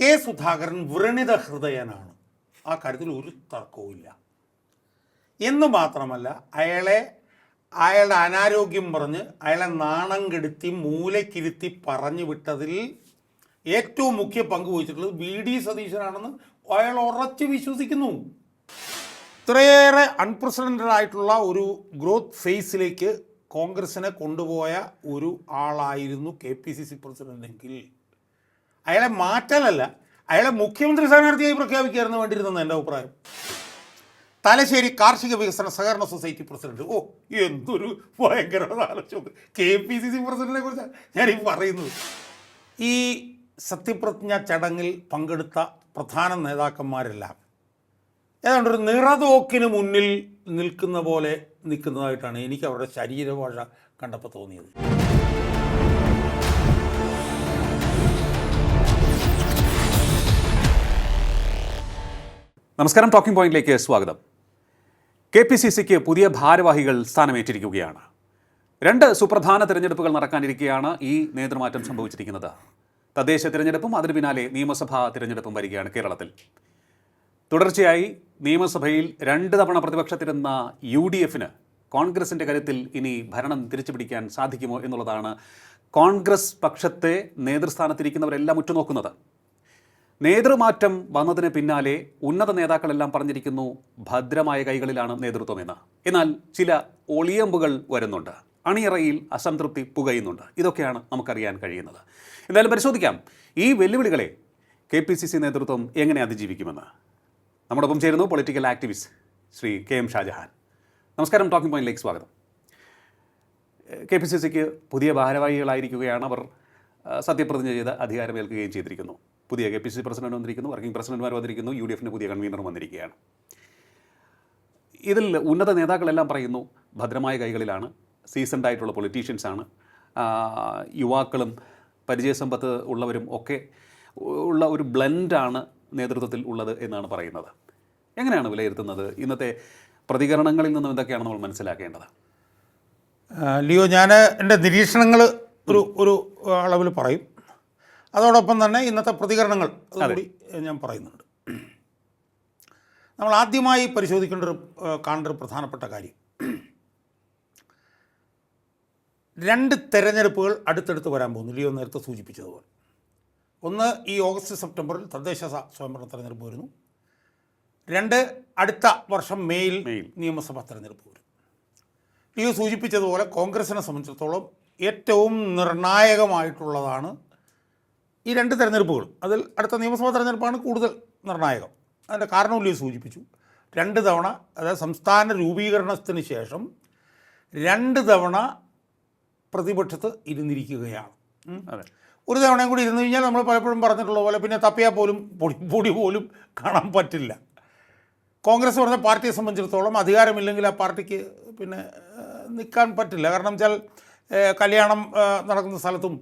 K Sudhakaran വ്രണിത ഹൃദയനാണ്. ആ കാര്യത്തിൽ ഒരു തർക്കവുമില്ല. എന്ന് മാത്രമല്ല അയാളെ അയാളുടെ അനാരോഗ്യം പറഞ്ഞ് അയാളെ നാണം കെടുത്തി മൂലക്കിരുത്തി പറഞ്ഞു വിട്ടതിൽ ഏറ്റവും മുഖ്യ പങ്ക് വഹിച്ചിട്ടുള്ളത് വി ഡി സതീശനാണെന്ന് അയാൾ ഉറച്ചു വിശ്വസിക്കുന്നു. ഇത്രയേറെ അൺപ്രസിഡന്റഡ് ആയിട്ടുള്ള ഒരു ഗ്രോത്ത് ഫേസിലേക്ക് കോൺഗ്രസിനെ കൊണ്ടുപോയ ഒരു ആളായിരുന്നു കെ പി സി സി പ്രസിഡന്റെങ്കിൽ അയാളെ മാറ്റാനല്ല അയാളെ മുഖ്യമന്ത്രി സ്ഥാനാർത്ഥിയായി പ്രഖ്യാപിക്കുകയായിരുന്നു വേണ്ടിയിരുന്നെന്ന് എന്റെ അഭിപ്രായം. തലശ്ശേരി കാർഷിക വികസന സഹകരണ സൊസൈറ്റി പ്രസിഡന്റ്. ഓ എന്തൊരു ഭയങ്കര കെ പി സി സി പ്രസിഡന്റിനെ കുറിച്ചാണ് ഞാൻ ഈ പറയുന്നത്. ഈ സത്യപ്രതിജ്ഞ ചടങ്ങിൽ പങ്കെടുത്ത പ്രധാന നേതാക്കന്മാരെല്ലാം ഏതാണ്ട് ഒരു നിറതോക്കിന് മുന്നിൽ നിൽക്കുന്ന പോലെ നിൽക്കുന്നതായിട്ടാണ് എനിക്ക് അവരുടെ ശരീരഭാഷ കണ്ടപ്പോൾ തോന്നിയത്. നമസ്കാരം ടോക്കിംഗ് പോയിന്റിലേക്ക് സ്വാഗതം. കെ പി സി സിക്ക് പുതിയ ഭാരവാഹികൾ സ്ഥാനമേറ്റിരിക്കുകയാണ്. രണ്ട് സുപ്രധാന തിരഞ്ഞെടുപ്പുകൾ നടക്കാനിരിക്കെയാണ് ഈ നേതൃമാറ്റം സംഭവിച്ചിരിക്കുന്നത്. തദ്ദേശ തിരഞ്ഞെടുപ്പും അതിന് പിന്നാലെ നിയമസഭാ തിരഞ്ഞെടുപ്പും വരികയാണ് കേരളത്തിൽ. തുടർച്ചയായി നിയമസഭയിൽ രണ്ട് തവണ പ്രതിപക്ഷത്തിരുന്ന യു ഡി എഫിന് കോൺഗ്രസിന്റെ കരുത്തിൽ ഇനി ഭരണം തിരിച്ചു പിടിക്കാൻ സാധിക്കുമോ എന്നുള്ളതാണ് കോൺഗ്രസ് പക്ഷത്തെ നേതൃസ്ഥാനത്തിരിക്കുന്നവരെല്ലാം ഉറ്റുനോക്കുന്നത്. നേതൃമാറ്റം വന്നതിന് പിന്നാലെ ഉന്നത നേതാക്കളെല്ലാം പറഞ്ഞിരിക്കുന്നു ഭദ്രമായ കൈകളിലാണ് നേതൃത്വമെന്ന്. എന്നാൽ ചില ഒളിയമ്പുകൾ വരുന്നുണ്ട്. അണിയറയിൽ അസംതൃപ്തി പുകയുന്നുണ്ട്. ഇതൊക്കെയാണ് നമുക്കറിയാൻ കഴിയുന്നത്. എന്തായാലും പരിശോധിക്കാം. ഈ വെല്ലുവിളികളെ കെ പി സി സി നേതൃത്വം എങ്ങനെ അതിജീവിക്കുമെന്ന്. നമ്മോടൊപ്പം ചേരുന്നു political activist Shri K M Shajahan. നമസ്കാരം ടോക്കിംഗ് പോയിന്റിലേക്ക് സ്വാഗതം. കെ പി സി സിക്ക് പുതിയ ഭാരവാഹികളായിരിക്കുകയാണ് അവർ സത്യപ്രതിജ്ഞ ചെയ്ത് അധികാരമേൽക്കുകയും ചെയ്തിരിക്കുന്നു. പുതിയ കെ പി സി പ്രസിഡന്റ് വന്നിരിക്കുന്നു വർക്കിംഗ് പ്രസിഡന്റുമാർ വന്നിരിക്കുന്നു യു ഡി എഫിന് പുതിയ കൺവീനർ വന്നിരിക്കുകയാണ്. ഇതിൽ ഉന്നത നേതാക്കളെല്ലാം പറയുന്നു ഭദ്രമായ കൈകളിലാണ് സീസൺഡ് ആയിട്ടുള്ള പൊളിറ്റീഷ്യൻസാണ് യുവാക്കളും പരിചയസമ്പത്ത് ഉള്ളവരും ഒക്കെ ഉള്ള ഒരു ബ്ലെൻഡാണ് നേതൃത്വത്തിൽ ഉള്ളത് എന്നാണ് പറയുന്നത്. എങ്ങനെയാണ് വിലയിരുത്തുന്നത്? ഇന്നത്തെ പ്രതികരണങ്ങളിൽ നിന്നും എന്തൊക്കെയാണ് നമ്മൾ മനസ്സിലാക്കേണ്ടത്? ലിയോ ഞാൻ എന്റെ നിരീക്ഷണങ്ങൾ ഒരു ഒരു അളവിൽ പറയും. അതോടൊപ്പം തന്നെ ഇന്നത്തെ പ്രതികരണങ്ങൾ അതുകൂടി ഞാൻ പറയുന്നുണ്ട്. നമ്മൾ ആദ്യമായി പരിശോധിക്കേണ്ട ഒരു കാണേണ്ട ഒരു പ്രധാനപ്പെട്ട കാര്യം. രണ്ട് തെരഞ്ഞെടുപ്പുകൾ അടുത്തടുത്ത് വരാൻ പോകുന്നു. ലിയോ നേരത്തെ സൂചിപ്പിച്ചതുപോലെ. ഒന്ന് ഈ ഓഗസ്റ്റ് സെപ്റ്റംബറിൽ തദ്ദേശ സ്വയംഭരണ തെരഞ്ഞെടുപ്പ് വരുന്നു. രണ്ട് അടുത്ത വർഷം മെയ്യിൽ. നിയമസഭാ തെരഞ്ഞെടുപ്പ് വരും. ലിയോ സൂചിപ്പിച്ചതുപോലെ കോൺഗ്രസിനെ സംബന്ധിച്ചിടത്തോളം ഏറ്റവും നിർണായകമായിട്ടുള്ളതാണ് ഈ രണ്ട് തെരഞ്ഞെടുപ്പുകൾ അതിൽ അടുത്ത നിയമസഭാ തെരഞ്ഞെടുപ്പാണ് കൂടുതൽ നിർണായകം. അതിന്റെ കാരണവും ലിയോ സൂചിപ്പിച്ചു. രണ്ട് തവണ അതായത് സംസ്ഥാന രൂപീകരണത്തിന് ശേഷം രണ്ട് തവണ പ്രതിപക്ഷത്ത് ഇരുന്നിരിക്കുകയാണ്. അതെ. ഒരു തവണയും കൂടി ഇരുന്ന് കഴിഞ്ഞാൽ നമ്മൾ പലപ്പോഴും പറഞ്ഞിട്ടുള്ള പോലെ പിന്നെ തപ്പിയാൽ പോലും പൊടി പൊടി പോലും കാണാൻ പറ്റില്ല. കോൺഗ്രസ് പറഞ്ഞ പാർട്ടിയെ സംബന്ധിച്ചിടത്തോളം അധികാരമില്ലെങ്കിൽ ആ പാർട്ടിക്ക് പിന്നെ നിൽക്കാൻ പറ്റില്ല. കാരണം വെച്ചാൽ കല്യാണം നടക്കുന്ന സ്ഥലത്തും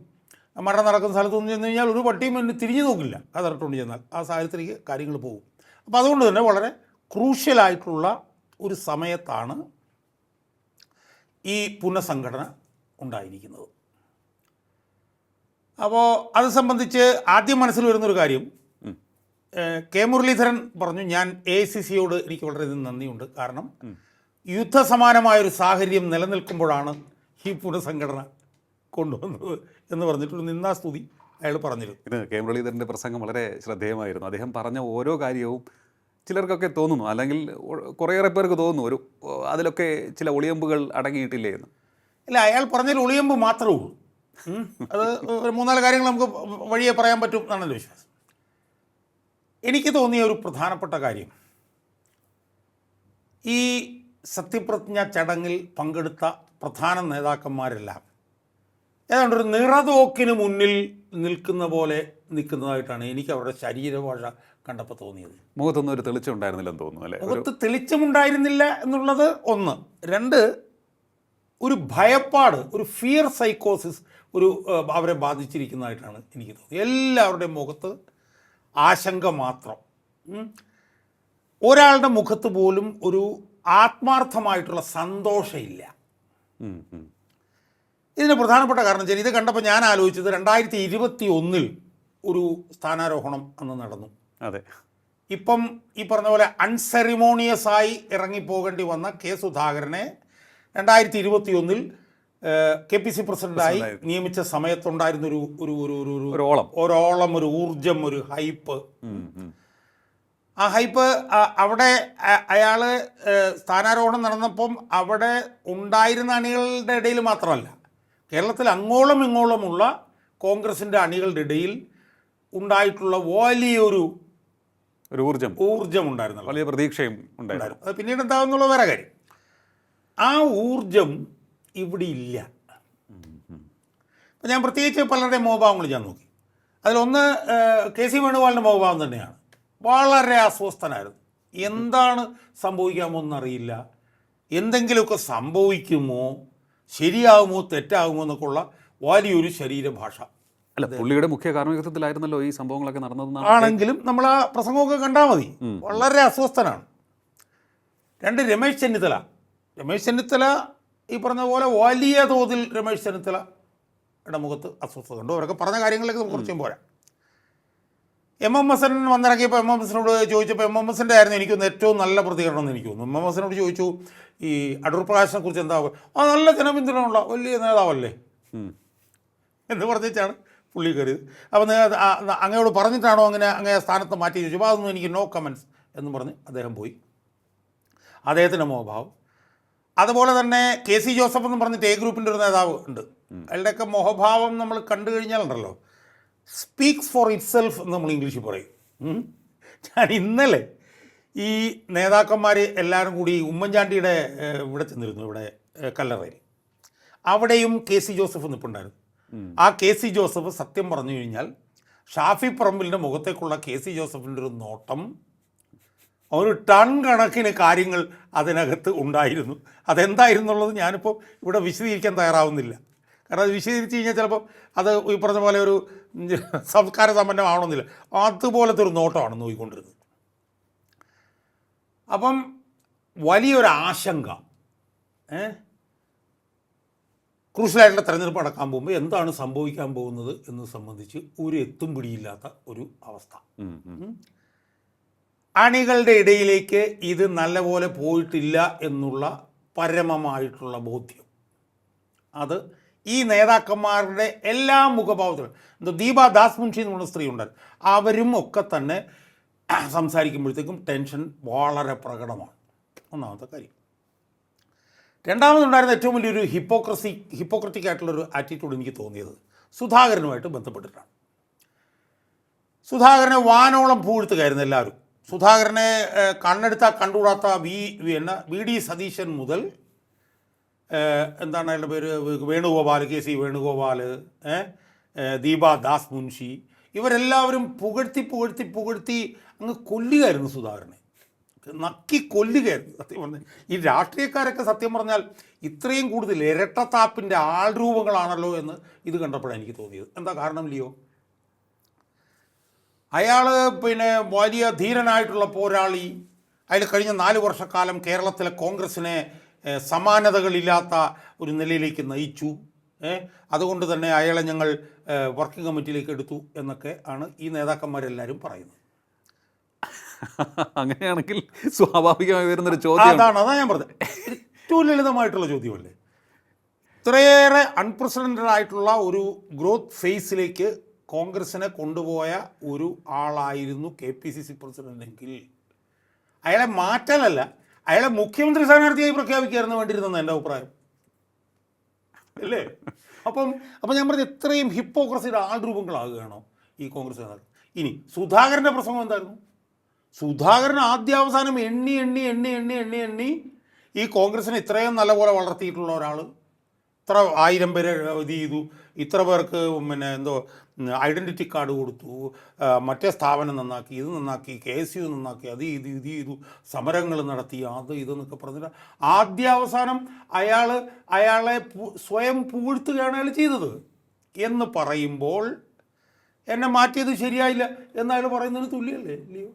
മരണം നടക്കുന്ന സ്ഥലത്തും ചെന്ന് കഴിഞ്ഞാൽ ഒരു പട്ടിയും പിന്നെ തിരിഞ്ഞു നോക്കില്ല. അതറിട്ടുകൊണ്ട് ചെന്നാൽ. ആ സാഹചര്യത്തിലേക്ക് കാര്യങ്ങൾ പോകും. അപ്പോൾ അതുകൊണ്ട് തന്നെ വളരെ ക്രൂഷ്യലായിട്ടുള്ള ഒരു സമയത്താണ് ഈ പുനഃസംഘടന ഉണ്ടായിരിക്കുന്നത്. അപ്പോൾ അത് സംബന്ധിച്ച് ആദ്യം മനസ്സിൽ വരുന്നൊരു കാര്യം കെ മുരളീധരൻ പറഞ്ഞു ഞാൻ എ ഐ സി സിയോട് എനിക്ക് വളരെയധികം നന്ദിയുണ്ട്. കാരണം യുദ്ധസമാനമായൊരു സാഹചര്യം നിലനിൽക്കുമ്പോഴാണ് ഈ പുനഃസംഘടന കൊണ്ടുവന്നത് എന്ന് പറഞ്ഞിട്ടൊരു നിന്ദാസ്തുതി അയാൾ പറഞ്ഞിരുന്നു. ഇത് കെ മുരളീധരന്റെ പ്രസംഗം വളരെ ശ്രദ്ധേയമായിരുന്നു. അദ്ദേഹം പറഞ്ഞ ഓരോ കാര്യവും ചിലർക്കൊക്കെ തോന്നുന്നു. അല്ലെങ്കിൽ കുറേയേറെ പേർക്ക് തോന്നുന്നു. ഒരു അതിലൊക്കെ ചില ഒളിയമ്പുകൾ അടങ്ങിയിട്ടില്ലേ എന്ന്. ഇല്ല അയാൾ പറഞ്ഞതിൽ ഒളിയമ്പ് മാത്രമേ ഉള്ളൂ. അത് ഒരു മൂന്നാൽ കാര്യങ്ങൾ നമുക്ക് വഴിയെ പറയാൻ പറ്റും എന്നാണല്ലോ വിശ്വാസം. എനിക്ക് തോന്നിയ ഒരു പ്രധാനപ്പെട്ട കാര്യം. ഈ സത്യപ്രതിജ്ഞ ചടങ്ങിൽ പങ്കെടുത്ത പ്രധാന നേതാക്കന്മാരെല്ലാം ഏതാണ്ട് ഒരു നിറതോക്കിന് മുന്നിൽ നിൽക്കുന്ന പോലെ നിൽക്കുന്നതായിട്ടാണ് എനിക്ക് അവരുടെ ശരീരഭാഷ കണ്ടപ്പോൾ തോന്നിയത്. മുഖത്തൊന്നും ഒരു തെളിച്ചമുണ്ടായിരുന്നില്ലെന്ന് തോന്നുന്നു അല്ലേ? മുഖത്ത് തെളിച്ചമുണ്ടായിരുന്നില്ല എന്നുള്ളത് ഒന്ന്. രണ്ട് ഒരു ഭയപ്പാട് ഒരു ഫിയർ സൈക്കോസിസ് ഒരു അവരെ ബാധിച്ചിരിക്കുന്നതായിട്ടാണ് എനിക്ക് തോന്നിയത്. എല്ലാവരുടെയും മുഖത്ത് ആശങ്ക മാത്രം. ഒരാളുടെ മുഖത്ത് പോലും ഒരു ആത്മാർത്ഥമായിട്ടുള്ള സന്തോഷമില്ല. ഇതിന് പ്രധാനപ്പെട്ട കാരണം വെച്ചാൽ ഇത് കണ്ടപ്പോൾ ഞാൻ ആലോചിച്ചത് രണ്ടായിരത്തി ഇരുപത്തി ഒന്നിൽ ഒരു സ്ഥാനാരോഹണം അന്ന് നടന്നു. അതെ. ഇപ്പം ഈ പറഞ്ഞ പോലെ അൺസെറിമോണിയസ് ആയി ഇറങ്ങിപ്പോകേണ്ടി വന്ന കെ സുധാകരനെ രണ്ടായിരത്തി ഇരുപത്തി ഒന്നിൽ കെ പി സി പ്രസിഡന്റായി നിയമിച്ച സമയത്തുണ്ടായിരുന്ന ഒരു ഒരു ഒരു ഒരു ഒരു ഒരു ഓളം ഒരോളം ഒരു ഊർജം ഒരു ഹൈപ്പ്. ആ ഹൈപ്പ് അവിടെ അയാൾ സ്ഥാനാരോഹണം നടന്നപ്പം അവിടെ ഉണ്ടായിരുന്ന അണികളുടെ ഇടയിൽ മാത്രമല്ല കേരളത്തിൽ അങ്ങോളം ഇങ്ങോളമുള്ള കോൺഗ്രസിന്റെ അണികളുടെ ഇടയിൽ ഉണ്ടായിട്ടുള്ള വലിയൊരു ഒരു ഊർജം. ഊർജം ഉണ്ടായിരുന്നു വലിയ പ്രതീക്ഷയും ഉണ്ടായിരുന്നു. അത് പിന്നീട് എന്താകുന്നുള്ള വേറെ കാര്യം. ആ ഊർജം ഇവിടെ ഇല്ല. അപ്പം ഞാൻ പ്രത്യേകിച്ച് പലരുടെയും മോഭാവങ്ങൾ ഞാൻ നോക്കി. അതിലൊന്ന് കെ സി വേണുഗോപാലിന്റെ മോഭാവം തന്നെയാണ്. വളരെ അസ്വസ്ഥനായിരുന്നു. എന്താണ് സംഭവിക്കാമോ എന്നറിയില്ല എന്തെങ്കിലുമൊക്കെ സംഭവിക്കുമോ? ശരിയാകുമോ തെറ്റാകുമോ എന്നൊക്കെയുള്ള വലിയൊരു ശരീരഭാഷ. അല്ല പുള്ളിയുടെ മുഖ്യ കാർമ്മികത്വത്തിലായിരുന്നല്ലോ ഈ സംഭവങ്ങളൊക്കെ നടന്നതെന്നാണ്. ആണെങ്കിലും നമ്മൾ ആ പ്രസംഗമൊക്കെ കണ്ടാൽ മതി. വളരെ അസ്വസ്ഥനാണ്. രണ്ട് രമേശ് ചെന്നിത്തല. രമേശ് ചെന്നിത്തല ഈ പറഞ്ഞ പോലെ വലിയ തോതിൽ രമേശ് ഇട മുഖത്ത് അസ്വസ്ഥത ഉണ്ട്. അവരൊക്കെ പറഞ്ഞ കാര്യങ്ങളൊക്കെ നമുക്ക് കുറച്ചും പോരാ എം എം എസ് എൻ വന്നിറങ്ങിയപ്പോൾ എം എം എസിനോട് ചോദിച്ചപ്പോൾ എം എം എസിന്റെ ആയിരുന്നു എനിക്കൊന്ന് ഏറ്റവും നല്ല പ്രതികരണം എന്ന് എനിക്ക് തോന്നുന്നു. എം എം എസിനോട് ചോദിച്ചു ഈ അടൂർ പ്രകാശിനെ കുറിച്ച് എന്താ ആ നല്ല ജനപിന്തുണയുള്ള വലിയ നേതാവല്ലേ? എന്ന് പറഞ്ഞിട്ടാണ് പുള്ളി കയറിയത്. അപ്പോൾ നിങ്ങൾ അങ്ങയോട് പറഞ്ഞിട്ടാണോ അങ്ങനെ അങ്ങയെ സ്ഥാനത്ത് മാറ്റി ചോദിച്ചു. അതൊന്നും എനിക്ക് നോ കമൻസ് എന്ന് പറഞ്ഞ് അദ്ദേഹം പോയി. അദ്ദേഹത്തിന്റെ മോഹഭാവം. അതുപോലെ തന്നെ കെ സി ജോസഫ് എന്ന് പറഞ്ഞിട്ട് എ ഗ്രൂപ്പിന്റെ ഒരു നേതാവ് ഉണ്ട്. അയാളുടെയൊക്കെ മോഹഭാവം നമ്മൾ കണ്ടു കഴിഞ്ഞാലുണ്ടല്ലോ. സ്പീക്സ് ഫോർ ഇറ്റ് സെൽഫ് എന്ന് നമ്മൾ ഇംഗ്ലീഷിൽ പറയും. ഞാൻ ഇന്നലെ ഈ നേതാക്കന്മാർ എല്ലാവരും കൂടി ഉമ്മൻചാണ്ടിയുടെ ഇവിടെ ചെന്നിരുന്നു ഇവിടെ കല്ലറയിൽ. അവിടെയും കെ സി ജോസഫ് നിൽപ്പുണ്ടായിരുന്നു ആ കെ സി ജോസഫ് സത്യം പറഞ്ഞു കഴിഞ്ഞാൽ ഷാഫി പറമ്പിലിന്റെ മുഖത്തേക്കുള്ള കെ സി ജോസഫിന്റെ ഒരു നോട്ടം ഒരു ടൺ കണക്കിന് കാര്യങ്ങൾ അതിനകത്ത് ഉണ്ടായിരുന്നു. അതെന്തായിരുന്നുള്ളത് ഞാനിപ്പോൾ ഇവിടെ വിശദീകരിക്കാൻ തയ്യാറാവുന്നില്ല. കാരണം അത് വിശദീകരിച്ച് കഴിഞ്ഞാൽ ചിലപ്പോൾ അത് ഈ പറഞ്ഞ പോലെ ഒരു സംസ്കാര സമ്പന്നമാവണമെന്നില്ല അതുപോലത്തെ ഒരു നോട്ടമാണ് നോക്കിക്കൊണ്ടിരുന്നത് അപ്പം വലിയൊരു ആശങ്ക ഏ? ക്രൂഷ്യലായിട്ടുള്ള തെരഞ്ഞെടുപ്പ് അടക്കാൻ പോകുമ്പോൾ എന്താണ് സംഭവിക്കാൻ പോകുന്നത് എന്ന് സംബന്ധിച്ച് ഒരു എത്തും പിടിയില്ലാത്ത ഒരു അവസ്ഥ. അണികളുടെ ഇടയിലേക്ക് ഇത് നല്ലപോലെ പോയിട്ടില്ല എന്നുള്ള പരമമായിട്ടുള്ള ബോധ്യം. അത് ഈ നേതാക്കന്മാരുടെ എല്ലാ മുഖഭാവത്തിലും. എന്തോ ദീപ ദാസ് മുൻഷി എന്ന് പറഞ്ഞ സ്ത്രീ ഉണ്ടായിരുന്നു. അവരും ഒക്കെ തന്നെ സംസാരിക്കുമ്പോഴത്തേക്കും ടെൻഷൻ വളരെ പ്രകടമാണ്. ഒന്നാമത്തെ കാര്യം. രണ്ടാമതുണ്ടായിരുന്ന ഏറ്റവും വലിയൊരു ഹിപ്പോക്രസി ഹിപ്പോക്രറ്റിക് ആയിട്ടുള്ളൊരു ആറ്റിറ്റ്യൂഡ് എനിക്ക് തോന്നിയത് സുധാകരനുമായിട്ട് ബന്ധപ്പെട്ടിട്ടാണ്. സുധാകരനെ വാനോളം പൂഴ്ത്തുകയായിരുന്നു എല്ലാവരും. സുധാകരനെ കണ്ണെടുത്ത കണ്ണെടുത്താൽ കണ്ടുകൂടാത്ത വി എന്ന വി ഡി സതീശൻ മുതൽ എന്താണ് അയാളുടെ പേര് വേണുഗോപാൽ കെ സി വേണുഗോപാൽ ദീപ ദാസ് മുൻഷി ഇവരെല്ലാവരും പുകഴ്ത്തി പുകഴ്ത്തി പുകഴ്ത്തി അങ്ങ് കൊല്ലുകയായിരുന്നു സുധാകരനെ. നക്കി കൊല്ലുകയായിരുന്നു. സത്യം പറഞ്ഞാൽ ഈ രാഷ്ട്രീയക്കാരൊക്കെ സത്യം പറഞ്ഞാൽ ഇത്രയും കൂടുതൽ ഇരട്ടത്താപ്പിന്റെ ആൾരൂപങ്ങളാണല്ലോ എന്ന് ഇത് കണ്ടപ്പോഴാണ് എനിക്ക് തോന്നിയത്. എന്താ കാരണം ലിയോ? അയാൾ പിന്നെ വലിയ ധീരനായിട്ടുള്ള പോരാളി. അയാൾ കഴിഞ്ഞ നാല് വർഷക്കാലം കേരളത്തിലെ കോൺഗ്രസ്സിനെ സമാനതകളില്ലാത്ത ഒരു നിലയിലേക്ക് നയിച്ചു. അതുകൊണ്ട് തന്നെ അയാളെ ഞങ്ങൾ വർക്കിംഗ് കമ്മിറ്റിയിലേക്ക് എടുത്തു എന്നൊക്കെ ആണ് ഈ നേതാക്കന്മാരെല്ലാവരും പറയുന്നത്. അങ്ങനെയാണെങ്കിൽ സ്വാഭാവികമായി വരുന്നൊരു ചോദ്യം അതാണ് അതാണ് ഞാൻ പറഞ്ഞത്. ഏറ്റവും ലളിതമായിട്ടുള്ള ചോദ്യമല്ലേ? ഇത്രയേറെ അൺപ്രസിഡന്റഡ് ആയിട്ടുള്ള ഒരു ഗ്രോത്ത് ഫേസിലേക്ക് കോൺഗ്രസിനെ കൊണ്ടുപോയ ഒരു ആളായിരുന്നു കെ പി സി സി പ്രസിഡന്റെങ്കിൽ അയാളെ മാറ്റാനല്ല അയാളെ മുഖ്യമന്ത്രി സ്ഥാനാർത്ഥിയായി പ്രഖ്യാപിക്കുകയായിരുന്നു വേണ്ടിയിരുന്നെന്ന് എന്റെ അഭിപ്രായം. അല്ലേ? അപ്പം അപ്പം ഞാൻ പറഞ്ഞത് ഇത്രയും ഹിപ്പോക്രസിയുടെ ആൾരൂപങ്ങളാകുകയാണോ ഈ കോൺഗ്രസ് നേതാക്കൾ ഇനി സുധാകരന്റെ പ്രസംഗം എന്തായിരുന്നു? സുധാകരൻ ആദ്യാവസാനം എണ്ണി എണ്ണി എണ്ണി എണ്ണി എണ്ണി എണ്ണി ഈ കോൺഗ്രസിനെ ഇത്രയും നല്ലപോലെ വളർത്തിയിട്ടുള്ള ഒരാൾ ഇത്ര ആയിരം പേരെ ഇത് ചെയ്തു? ഇത്ര പേർക്ക് പിന്നെ എന്തോ ഐഡന്റിറ്റി കാർഡ് കൊടുത്തു മറ്റേ സ്ഥാപനം നന്നാക്കി ഇത് നന്നാക്കി കെ എസ് യു നന്നാക്കി അത് ഇത് ഇത് ചെയ്തു സമരങ്ങൾ നടത്തി അത് ഇതെന്നൊക്കെ പറഞ്ഞിട്ട് ആദ്യാവസാനം അയാൾ അയാളെ സ്വയം പൂഴ്ത്തുകയാണ് അയാൾ ചെയ്തത്. എന്ന് പറയുമ്പോൾ എന്നെ മാറ്റിയത് ശരിയായില്ല എന്നയാൾ പറയുന്നതിന് തുല്യല്ലേ ഇല്ലയോ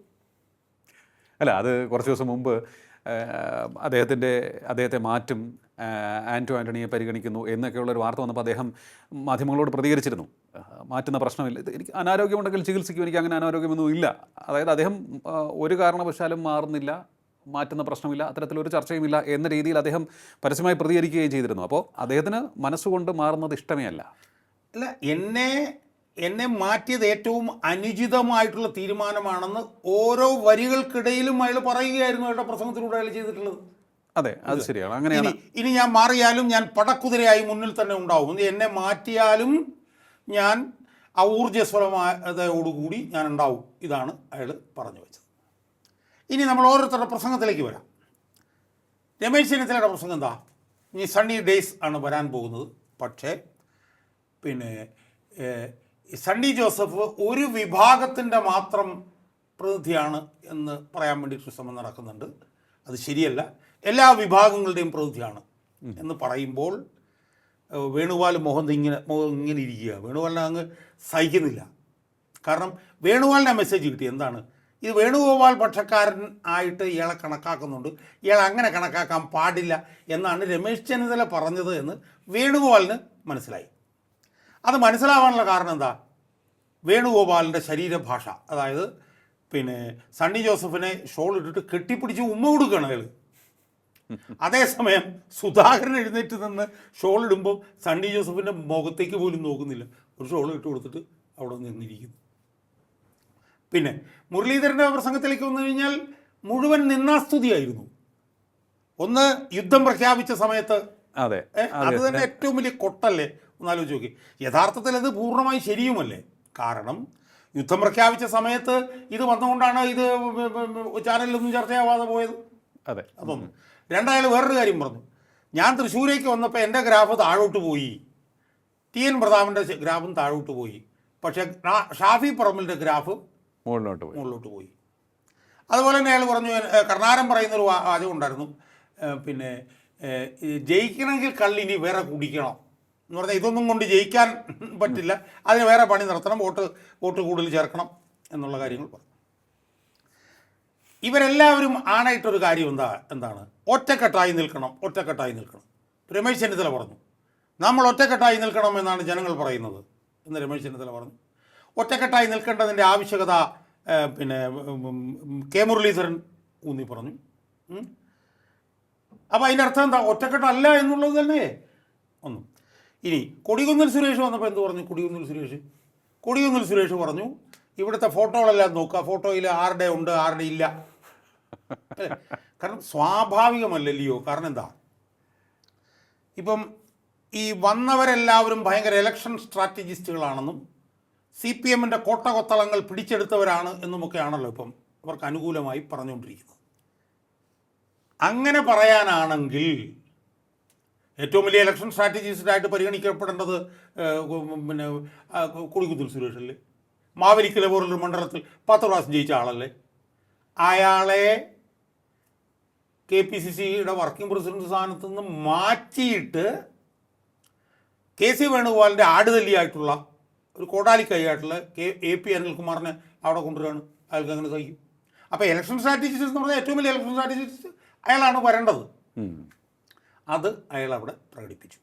അല്ല അത് കുറച്ച് ദിവസം മുമ്പ് അദ്ദേഹത്തിന്റെ അദ്ദേഹത്തെ മാറ്റും ആന്റോ ആന്റണിയെ പരിഗണിക്കുന്നു എന്നൊക്കെയുള്ള ഒരു വാർത്ത വന്നപ്പോൾ അദ്ദേഹം മാധ്യമങ്ങളോട് പ്രതികരിച്ചിരുന്നു. മാറ്റുന്ന പ്രശ്നമില്ല. എനിക്ക് അനാരോഗ്യമുണ്ടെങ്കിൽ ചികിത്സിക്കും. എനിക്ക് അങ്ങനെ അനാരോഗ്യമൊന്നും ഇല്ല. അതായത് അദ്ദേഹം ഒരു കാരണവശാലും മാറുന്നില്ല മാറ്റുന്ന പ്രശ്നമില്ല അത്തരത്തിലൊരു ചർച്ചയുമില്ല എന്ന രീതിയിൽ അദ്ദേഹം പരസ്യമായി പ്രതികരിക്കുകയും ചെയ്തിരുന്നു. അപ്പോൾ അദ്ദേഹത്തിന് മനസ്സുകൊണ്ട് മാറുന്നത് ഇഷ്ടമേ അല്ല. അല്ല എന്നെ എന്നെ മാറ്റിയത് ഏറ്റവും അനുചിതമായിട്ടുള്ള തീരുമാനമാണെന്ന് ഓരോ വരികൾക്കിടയിലും അയാൾ പറയുകയായിരുന്നു അയാളുടെ പ്രസംഗത്തിലൂടെ അയാൾ ചെയ്തിട്ടുള്ളത്. അതെ അത് ശരിയാണ്. അങ്ങനെയാണ് ഇനി ഞാൻ മാറിയാലും ഞാൻ പടക്കുതിരയായി മുന്നിൽ തന്നെ ഉണ്ടാവും. എന്നെ മാറ്റിയാലും ഞാൻ ആ ഊർജസ്വലമായതോടുകൂടി ഞാൻ ഉണ്ടാവും. ഇതാണ് അയാൾ പറഞ്ഞു വെച്ചത്. ഇനി നമ്മൾ ഓരോരുത്തരുടെ പ്രസംഗത്തിലേക്ക് വരാം. രമേശ് ചെന്നിത്തലയുടെ പ്രസംഗം എന്താ? ഇനി സണ്ണി ഡേയ്സ് ആണ് വരാൻ പോകുന്നത്. പക്ഷേ പിന്നെ സണ്ണി ജോസഫ് ഒരു വിഭാഗത്തിന്റെ മാത്രം പ്രതിനിധിയാണ് എന്ന് പറയാൻ വേണ്ടി ശ്രമം നടക്കുന്നുണ്ട്. അത് ശരിയല്ല. എല്ലാ വിഭാഗങ്ങളുടെയും പ്രതിനിധിയാണ് എന്ന് പറയുമ്പോൾ വേണുപാൽ മോഹൻ ഇങ്ങനെ മോഹൻ ഇങ്ങനെ ഇരിക്കുക. വേണുപാലിനെ അങ്ങ് സഹിക്കുന്നില്ല. കാരണം വേണുപാലിനെ മെസ്സേജ് കിട്ടി. എന്താണ്? ഇത് വേണുഗോപാൽ പക്ഷക്കാരൻ ആയിട്ട് ഇയാളെ കണക്കാക്കുന്നുണ്ട്. ഇയാൾ അങ്ങനെ കണക്കാക്കാൻ പാടില്ല എന്നാണ് രമേശ് ചെന്നിത്തല പറഞ്ഞത് എന്ന് വേണുഗോപാലിന് മനസ്സിലായി. അത് മനസ്സിലാവാനുള്ള കാരണം എന്താ? വേണുഗോപാലിന്റെ ശരീരഭാഷ. അതായത് പിന്നെ സണ്ണി ജോസഫിനെ ഷോൾ ഇട്ടിട്ട് കെട്ടിപ്പിടിച്ച് ഉമ്മ കൊടുക്കുകയാണ് അയാൾ അതേസമയം സുധാകരൻ എഴുന്നേറ്റ് നിന്ന് ഷോൾ ഇടുമ്പോൾ സണ്ണി ജോസഫിന്റെ മുഖത്തേക്ക് പോലും നോക്കുന്നില്ല. ഒരു ഷോൾ ഇട്ട് കൊടുത്തിട്ട് അവിടെ നിന്നിരിക്കുന്നു. പിന്നെ മുരളീധരന്റെ പ്രസംഗത്തിലേക്ക് വന്നു കഴിഞ്ഞാൽ മുഴുവൻ നിന്നാസ്തുതിയായിരുന്നു. ഒന്ന് യുദ്ധം പ്രഖ്യാപിച്ച സമയത്ത് അതെ അത് തന്നെ ഏറ്റവും വലിയ കൊട്ടല്ലേ? ഒന്നാലോചിച്ച് നോക്കി. യഥാർത്ഥത്തിൽ അത് പൂർണമായി ശരിയുമല്ലേ? കാരണം യുദ്ധം പ്രഖ്യാപിച്ച സമയത്ത് ഇത് വന്നുകൊണ്ടാണ് ഇത് ചാനലിലൊന്നും ചർച്ചയാവാതെ പോയത്. അതെ. അതൊന്ന്. രണ്ടായാൾ വേറൊരു കാര്യം പറഞ്ഞു. ഞാൻ തൃശ്ശൂരേക്ക് വന്നപ്പോൾ എന്റെ ഗ്രാഫ് താഴോട്ട് പോയി. ടി എൻ പ്രതാപന്റെ ഗ്രാഫും താഴോട്ട് പോയി. പക്ഷേ ഷാഫി പറമ്പലിന്റെ ഗ്രാഫ് മുകളിലോട്ട് പോയി. മുകളിലോട്ട് പോയി. അതുപോലെ തന്നെ അയാൾ പറഞ്ഞു കർണാരം പറയുന്നൊരു വാചകം ഉണ്ടായിരുന്നു. പിന്നെ ജയിക്കണമെങ്കിൽ കള്ളി ജയിക്കണമെങ്കിൽ കള്ളിനി വേറെ കുടിക്കണം. എന്ന് പറഞ്ഞാൽ ഇതൊന്നും കൊണ്ട് ജയിക്കാൻ പറ്റില്ല. അതിന് വേറെ പണി നടത്തണം വോട്ട് വോട്ട് കൂടുതൽ ചേർക്കണം എന്നുള്ള കാര്യങ്ങൾ പറഞ്ഞു. ഇവരെല്ലാവരും ആണായിട്ടൊരു കാര്യം എന്താ എന്താണ്? ഒറ്റക്കെട്ടായി നിൽക്കണം ഒറ്റക്കെട്ടായി നിൽക്കണം. രമേശ് ചെന്നിത്തല പറഞ്ഞു. നമ്മൾ ഒറ്റക്കെട്ടായി നിൽക്കണം എന്നാണ് ജനങ്ങൾ പറയുന്നത് എന്ന് രമേശ് ചെന്നിത്തല പറഞ്ഞു. ഒറ്റക്കെട്ടായി നിൽക്കേണ്ടതിന്റെ ആവശ്യകത പിന്നെ കെ മുരളീധരൻ ഊന്നി പറഞ്ഞു. അപ്പോൾ അതിന്റെ അർത്ഥം എന്താ? ഒറ്റക്കെട്ടല്ല എന്നുള്ളത് തന്നെ. ഒന്നും. ഇനി കൊടികുന്നിൽ സുരേഷ് വന്നപ്പോൾ എന്ത് പറഞ്ഞു? കൊടികുന്നിൽ സുരേഷ്. കൊടികുന്നിൽ സുരേഷ് പറഞ്ഞു ഇവിടുത്തെ ഫോട്ടോകളെല്ലാം നോക്കുക ഫോട്ടോയിൽ ആരുടെ ഉണ്ട് ആരുടെ ഇല്ല. കാരണം സ്വാഭാവികമല്ലല്ലയോ കാരണം എന്താ? ഇപ്പം ഈ വന്നവരെല്ലാവരും ഭയങ്കര ഇലക്ഷൻ സ്ട്രാറ്റജിസ്റ്റുകളാണെന്നും സി പി എമ്മിന്റെ കോട്ട കൊത്തളങ്ങൾ പിടിച്ചെടുത്തവരാണ് എന്നുമൊക്കെയാണല്ലോ ഇപ്പം അവർക്ക് അനുകൂലമായി പറഞ്ഞുകൊണ്ടിരിക്കുന്നത്. അങ്ങനെ പറയാനാണെങ്കിൽ ഏറ്റവും വലിയ ഇലക്ഷൻ സ്ട്രാറ്റജിസ്റ്റായിട്ട് പരിഗണിക്കപ്പെടേണ്ടത് പിന്നെ ആ, സുരേഷല്ലേ മാവേലിക്കലെ പോലുള്ളൊരു മണ്ഡലത്തിൽ പത്ത് പ്രാവശ്യം ജയിച്ച ആളല്ലേ? അയാളെ കെ പി സി സിയുടെ വർക്കിംഗ് പ്രസിഡന്റ് സ്ഥാനത്ത് നിന്ന് മാറ്റിയിട്ട് കെ സി വേണുഗോപാലിന്റെ ആടുതല്ലിയായിട്ടുള്ള ഒരു കോടാലിക്കൈയായിട്ടുള്ള കെ എ പി അനിൽകുമാറിനെ അവിടെ കൊണ്ടുവരാണ്. അയാൾക്ക് അങ്ങനെ സഹിക്കും. അപ്പോൾ ഇലക്ഷൻ സ്ട്രാറ്റജിസ്റ്റ് എന്ന് പറഞ്ഞാൽ ഏറ്റവും വലിയ ഇലക്ഷൻ സ്ട്രാറ്റജിസ്റ്റ് അയാളാണ് വരേണ്ടത്. അത് അയാൾ അവിടെ പ്രകടിപ്പിച്ചു.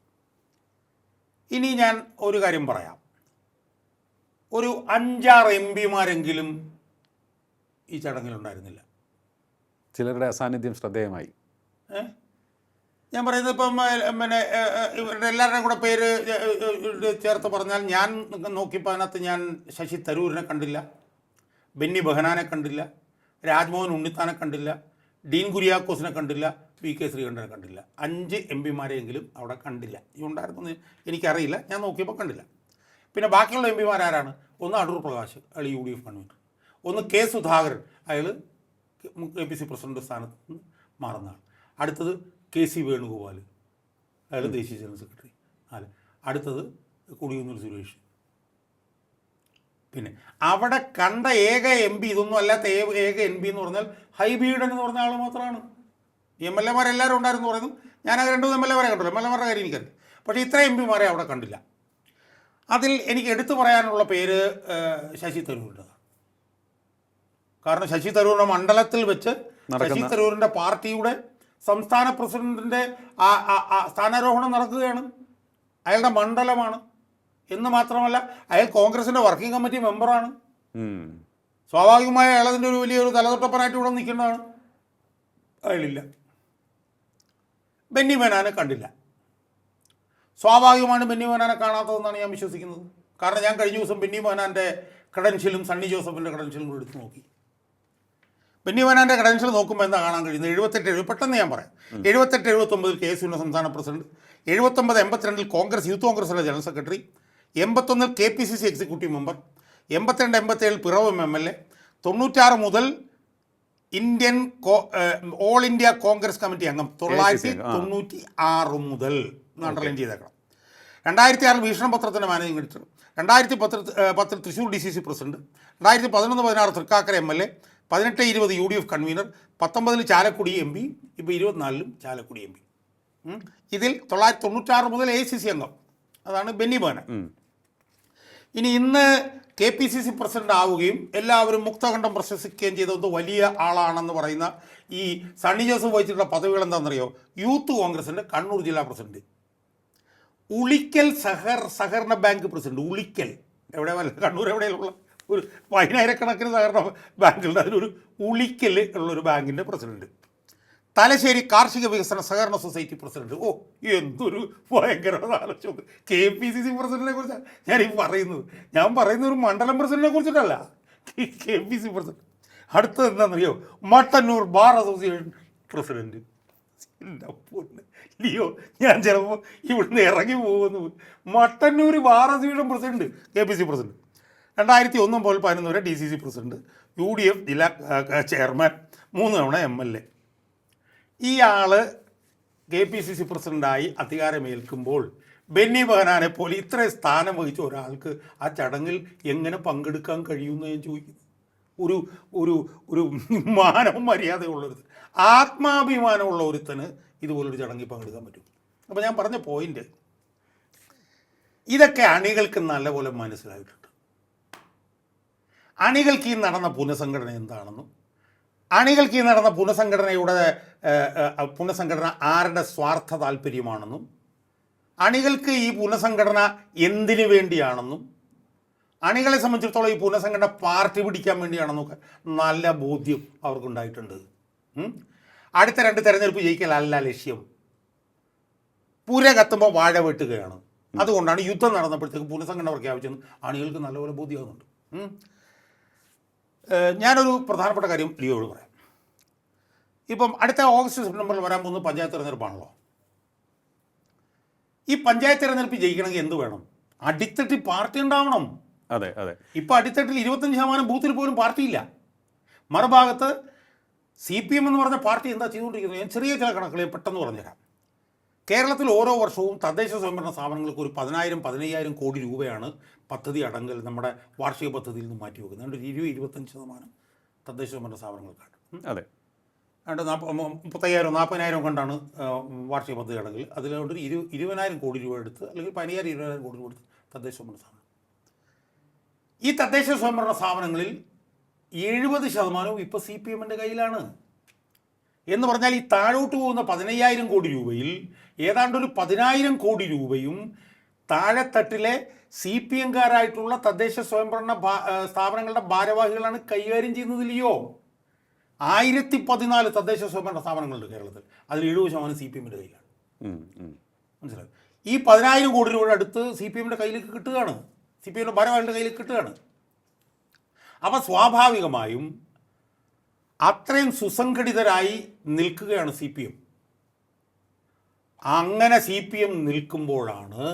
ഇനി ഞാൻ ഒരു കാര്യം പറയാം. ഒരു അഞ്ചാറ് എം പിമാരെങ്കിലും ഈ ചടങ്ങിലുണ്ടായിരുന്നില്ല. ചിലരുടെ അസാന്നിധ്യം ശ്രദ്ധേയമായി. ഞാൻ പറയുന്നത് ഇപ്പം പിന്നെ ഇവരുടെ എല്ലാവരുടെയും കൂടെ പേര് ചേർത്ത് പറഞ്ഞാൽ ഞാൻ നോക്കിയപ്പോൾ അതിനകത്ത് ഞാൻ ശശി തരൂരിനെ കണ്ടില്ല ബെന്നി ബെഹനാനെ കണ്ടില്ല രാജ്മോഹൻ ഉണ്ണിത്താനെ കണ്ടില്ല ഡീൻ കുര്യാക്കോസിനെ കണ്ടില്ല പി കെ ശ്രീകണ്ഠനെ കണ്ടില്ല. അഞ്ച് എം പിമാരെയെങ്കിലും അവിടെ കണ്ടില്ല. ഈ ഉണ്ടായിരുന്നു എനിക്കറിയില്ല. ഞാൻ നോക്കിയപ്പോൾ കണ്ടില്ല. പിന്നെ ബാക്കിയുള്ള എം പിമാരാരാണ് ഒന്ന് അടൂർ പ്രകാശ് അയാൾ യു ഡി എഫ് കൺവീനർ ഒന്ന് കെ സുധാകരൻ അയാൾ കെ പി സി പ്രസിഡന്റ് സ്ഥാനത്ത് നിന്ന് മാറുന്ന ആൾ അടുത്തത് കെ സി വേണുഗോപാൽ അയാൾ ദേശീയ ജനറൽ സെക്രട്ടറി. നാല്. അടുത്തത് കൊടിയുന്നൂർ സുരേഷ്. പിന്നെ അവിടെ കണ്ട ഏക എം പി ഇതൊന്നും അല്ലാത്ത ഏക എം പി എന്ന് പറഞ്ഞാൽ ഹൈബീഡൻ എന്ന് പറഞ്ഞ ആൾ മാത്രമാണ്. എം എൽ എമാരെല്ലാവരും ഉണ്ടായിരുന്നു പറയുന്നു. ഞാൻ അത് രണ്ടു എം എൽ എമാരെ കണ്ടല്ലോ. എം എൽ എമാരുടെ കാര്യം എനിക്കറിയാം പക്ഷേ ഇത്ര എം പിമാരെ അവിടെ കണ്ടില്ല. അതിൽ എനിക്ക് എടുത്തു പറയാനുള്ള പേര് ശശി തരൂരുടെ കാരണം ശശി തരൂരിന്റെ മണ്ഡലത്തിൽ വെച്ച് ശശി തരൂരിന്റെ പാർട്ടിയുടെ സംസ്ഥാന പ്രസിഡന്റിന്റെ സ്ഥാനാരോഹണം നടക്കുകയാണ്. അയാളുടെ മണ്ഡലമാണ്. എന്ന് മാത്രമല്ല അയാൾ കോൺഗ്രസിന്റെ വർക്കിംഗ് കമ്മിറ്റി മെമ്പറാണ്. സ്വാഭാവികമായ അയാൾ അതിന്റെ ഒരു വലിയൊരു തലതൊട്ടപ്പനായിട്ട് ഇവിടെ നിൽക്കേണ്ടതാണ് അയാളില്ല. ബെന്നി മേനാനെ കണ്ടില്ല. സ്വാഭാവികമാണ് ബെന്നി മോഹനാനെ കാണാത്തതെന്നാണ് ഞാൻ വിശ്വസിക്കുന്നത്. കാരണം ഞാൻ കഴിഞ്ഞ ദിവസം ബെന്നി മോഹനാന്റെ ക്രെഡൻഷ്യലും സണ്ണി ജോസഫിന്റെ ക്രെഡൻഷ്യലും കൂടെ എടുത്ത് നോക്കി. ബെന്നി മോഹനാന്റെ ക്രെഡൻഷ്യൽ നോക്കുമ്പോൾ എന്താ കാണാൻ കഴിയുന്നത്? എഴുപത്തെട്ട് എഴുപത് പെട്ടെന്ന് ഞാൻ പറയാം. എഴുപത്തെട്ട് എഴുപത്തൊമ്പതിൽ കെ എസ് സംസ്ഥാന പ്രസിഡന്റ് എഴുപത്തൊമ്പത് എൺപത്തിരണ്ടിൽ കോൺഗ്രസ് യൂത്ത് കോൺഗ്രസിന്റെ general secretary എൺപത്തൊന്നിൽ K P C C executive member എൺപത്തിരണ്ട് എൺപത്തേഴിൽ പിറവം എം എൽ എ തൊണ്ണൂറ്റാറ് മുതൽ ഇന്ത്യൻ കോ- ഓൾ ഇന്ത്യ കോൺഗ്രസ് കമ്മിറ്റി അംഗം തൊള്ളായിരത്തി. തൊണ്ണൂറ്റി ആറ് മുതൽ അണ്ടർലൈൻ ചെയ്തേക്കണം രണ്ടായിരത്തി ആറിൽ ഭീഷണ പത്രത്തിന്റെ മാനേജിംഗ് എഡിറ്റർ രണ്ടായിരത്തി പത്ത് പത്തിൽ Thrissur D C C president. രണ്ടായിരത്തി പതിനൊന്ന് പതിനാറ് തൃക്കാക്കര എം എൽ എ പതിനെട്ട് ഇരുപത് യു ഡി എഫ് കൺവീനർ പത്തൊമ്പതിൽ ചാലക്കുടി എം പി ഇപ്പോൾ ഇരുപത്തിനാലിലും ചാലക്കുടി എം പി ഇതിൽ തൊള്ളായിരത്തി തൊണ്ണൂറ്റാറ് മുതൽ എ സി സി അംഗം. അതാണ് ബെന്നി ബാന ഇനി ഇന്ന് K P C C president ആവുകയും എല്ലാവരും മുക്തകണ്ഠം പ്രശംസിക്കുകയും ചെയ്തത് വലിയ ആളാണെന്ന് പറയുന്ന ഈ സണ്ണി ജോസഫ് വഹിച്ചിട്ടുള്ള പദവികൾ എന്താണെന്നറിയോ? യൂത്ത് കോൺഗ്രസിന്റെ കണ്ണൂർ ജില്ലാ പ്രസിഡന്റ്. ഉളിക്കൽ സഹർ സഹകരണ ബാങ്ക് പ്രസിഡന്റ് ഉളിക്കൽ. എവിടെ വല്ല കണ്ണൂർ എവിടെയുള്ള ഒരു പതിനായിരക്കണക്കിന് സഹകരണ ബാങ്കുണ്ട് അതിലൊരു ഉളിക്കൽ ഉള്ളൊരു ബാങ്കിന്റെ പ്രസിഡന്റ്. തലശ്ശേരി കാർഷിക വികസന സഹകരണ സൊസൈറ്റി പ്രസിഡന്റ്. ഓ എന്തൊരു ഭയങ്കര ആലോചന. കെ പി സി സി പ്രസിഡന്റിനെ കുറിച്ചാണ് ഞാൻ ഈ പറയുന്നത്. ഞാൻ പറയുന്ന ഒരു മണ്ഡലം പ്രസിഡന്റിനെ കുറിച്ചിട്ടല്ല. K P C president. അടുത്തത് എന്താണെന്നറിയോ? Mattannur bar association president. Leo ഞാൻ ചിലപ്പോൾ ഇവിടുന്ന് ഇറങ്ങി പോകുന്നു. Mattannur association president K P C president. രണ്ടായിരത്തി ഒന്നും പോലെ പതിനൊന്ന് വരെ D C C president. U D F ജില്ലാ ചെയർമാൻ മൂന്ന് തവണ എം എൽ എ. ഈ ആൾ കെ പി സി സി പ്രസിഡന്റായി അധികാരമേൽക്കുമ്പോൾ ബെന്നി ബഹനാനെ പോലെ ഇത്രയും സ്ഥാനം വഹിച്ച ഒരാൾക്ക് ആ ചടങ്ങിൽ എങ്ങനെ പങ്കെടുക്കാൻ കഴിയുമെന്ന് ഞാൻ ചോദിക്കുന്നു. ഒരു ഒരു ഒരു മാനവും മര്യാദയുള്ളൊരു ആത്മാഭിമാനമുള്ള ഒരുത്തന് ഇതുപോലൊരു ചടങ്ങിൽ പങ്കെടുക്കാൻ പറ്റും അപ്പോൾ ഞാൻ പറഞ്ഞ പോയിന്റ് ഇതൊക്കെ അണികൾക്ക് നല്ലപോലെ മനസ്സിലായിട്ടുണ്ട് അണികൾക്ക് ഈ നടന്ന പുനഃസംഘടന എന്താണെന്നും അണികൾക്ക് ഈ നടന്ന പുനഃസംഘടനയുടെ പുനഃസംഘടന ആരുടെ സ്വാർത്ഥ താല്പര്യമാണെന്നും അണികൾക്ക് ഈ പുനഃസംഘടന എന്തിനു വേണ്ടിയാണെന്നും അണികളെ സംബന്ധിച്ചിടത്തോളം ഈ പുനഃസംഘടന പാർട്ടി പിടിക്കാൻ വേണ്ടിയാണെന്നൊക്കെ നല്ല ബോധ്യം അവർക്കുണ്ടായിട്ടുണ്ട്? അടുത്ത രണ്ട് തെരഞ്ഞെടുപ്പ് ജയിക്കലല്ല ലക്ഷ്യം. പുര കത്തുമ്പോൾ വാഴ വെട്ടുകയാണ്. അതുകൊണ്ടാണ് യുദ്ധം നടന്നപ്പോഴത്തേക്ക് പുനഃസംഘടന പ്രഖ്യാപിച്ചെന്ന് ആണികൾക്ക് നല്ലപോലെ ബോധ്യമാകുന്നുണ്ട്. ഞാനൊരു പ്രധാനപ്പെട്ട കാര്യം ലിയോട് പറയാം. ഇപ്പം അടുത്ത ഓഗസ്റ്റ് സെപ്റ്റംബറിൽ വരാൻ പോകുന്ന പഞ്ചായത്ത് തെരഞ്ഞെടുപ്പാണല്ലോ. ഈ പഞ്ചായത്ത് തെരഞ്ഞെടുപ്പ് ജയിക്കണമെങ്കിൽ എന്ത് വേണം? അടിത്തട്ടിൽ പാർട്ടി ഉണ്ടാവണം. അതെ അതെ. ഇപ്പം അടിത്തട്ടിൽ ഇരുപത്തഞ്ച് ശതമാനം ബൂത്തിൽ പോലും പാർട്ടിയില്ല. മറുഭാഗത്ത് സി പി എം എന്ന് പറഞ്ഞ പാർട്ടി എന്താ ചെയ്തുകൊണ്ടിരിക്കുന്നത്? ഞാൻ ചെറിയ ചില കണക്കുകൾ ഞാൻ പെട്ടെന്ന് പറഞ്ഞുതരാം. കേരളത്തിൽ ഓരോ വർഷവും തദ്ദേശ സ്വയംഭരണ സ്ഥാപനങ്ങൾക്ക് ഒരു പതിനായിരം പതിനയ്യായിരം കോടി രൂപയാണ് പദ്ധതി അടങ്കൽ നമ്മുടെ വാർഷിക പദ്ധതിയിൽ നിന്ന് മാറ്റി വെക്കുന്നത്. അതുകൊണ്ട് ഒരു ഇരുപത് ഇരുപത്തഞ്ച് ശതമാനം തദ്ദേശ സ്വയംഭരണ സ്ഥാപനങ്ങൾക്കാണ്. അതെ. അതുകൊണ്ട് നാൽപ്പ മുപ്പത്തയ്യായിരം നാൽപ്പതിനായിരം കൊണ്ടാണ് വാർഷിക പദ്ധതി അടങ്കൽ. അതിലോട്ട് ഒരു ഇരു ഇരുപതിനായിരം കോടി രൂപ എടുത്ത് അല്ലെങ്കിൽ പതിനയ്യായിരം ഇരുപതിനായിരം കോടി രൂപ എടുത്ത് തദ്ദേശ സ്വയംഭരണ സ്ഥാപനം. ഈ തദ്ദേശ സ്വയംഭരണ സ്ഥാപനങ്ങളിൽ എഴുപത് ശതമാനവും ഇപ്പോൾ സി പി എമ്മിന്റെ കയ്യിലാണ്. എന്ന് പറഞ്ഞാൽ ഈ താഴോട്ട് പോകുന്ന പതിനയ്യായിരം കോടി രൂപയിൽ ഏതാണ്ട് ഒരു പതിനായിരം കോടി രൂപയും താഴെത്തട്ടിലെ സി പി എംകാരായിട്ടുള്ള തദ്ദേശ സ്വയംഭരണ സ്ഥാപനങ്ങളുടെ ഭാരവാഹികളാണ് കൈകാര്യം ചെയ്യുന്നതില്ലയോ ആയിരത്തി പതിനാല് തദ്ദേശ സ്വയംഭരണ സ്ഥാപനങ്ങളുണ്ട് കേരളത്തിൽ. അതിൽ എഴുപത് ശതമാനം സി പി എമ്മിന്റെ കയ്യിലാണ്. മനസ്സിലായി? ഈ പതിനായിരം കോടി രൂപയുടെ അടുത്ത് സി പി എമ്മിന്റെ കയ്യിലേക്ക് കിട്ടുകയാണ്. സി പി എമ്മിന്റെ ഭാരവാഹികളുടെ കയ്യിലേക്ക് കിട്ടുകയാണ്. അപ്പോൾ സ്വാഭാവികമായും അത്രയും സുസംഘടിതരായി നിൽക്കുകയാണ് സി പി എം. അങ്ങനെ സി പി എം നിൽക്കുമ്പോഴാണ്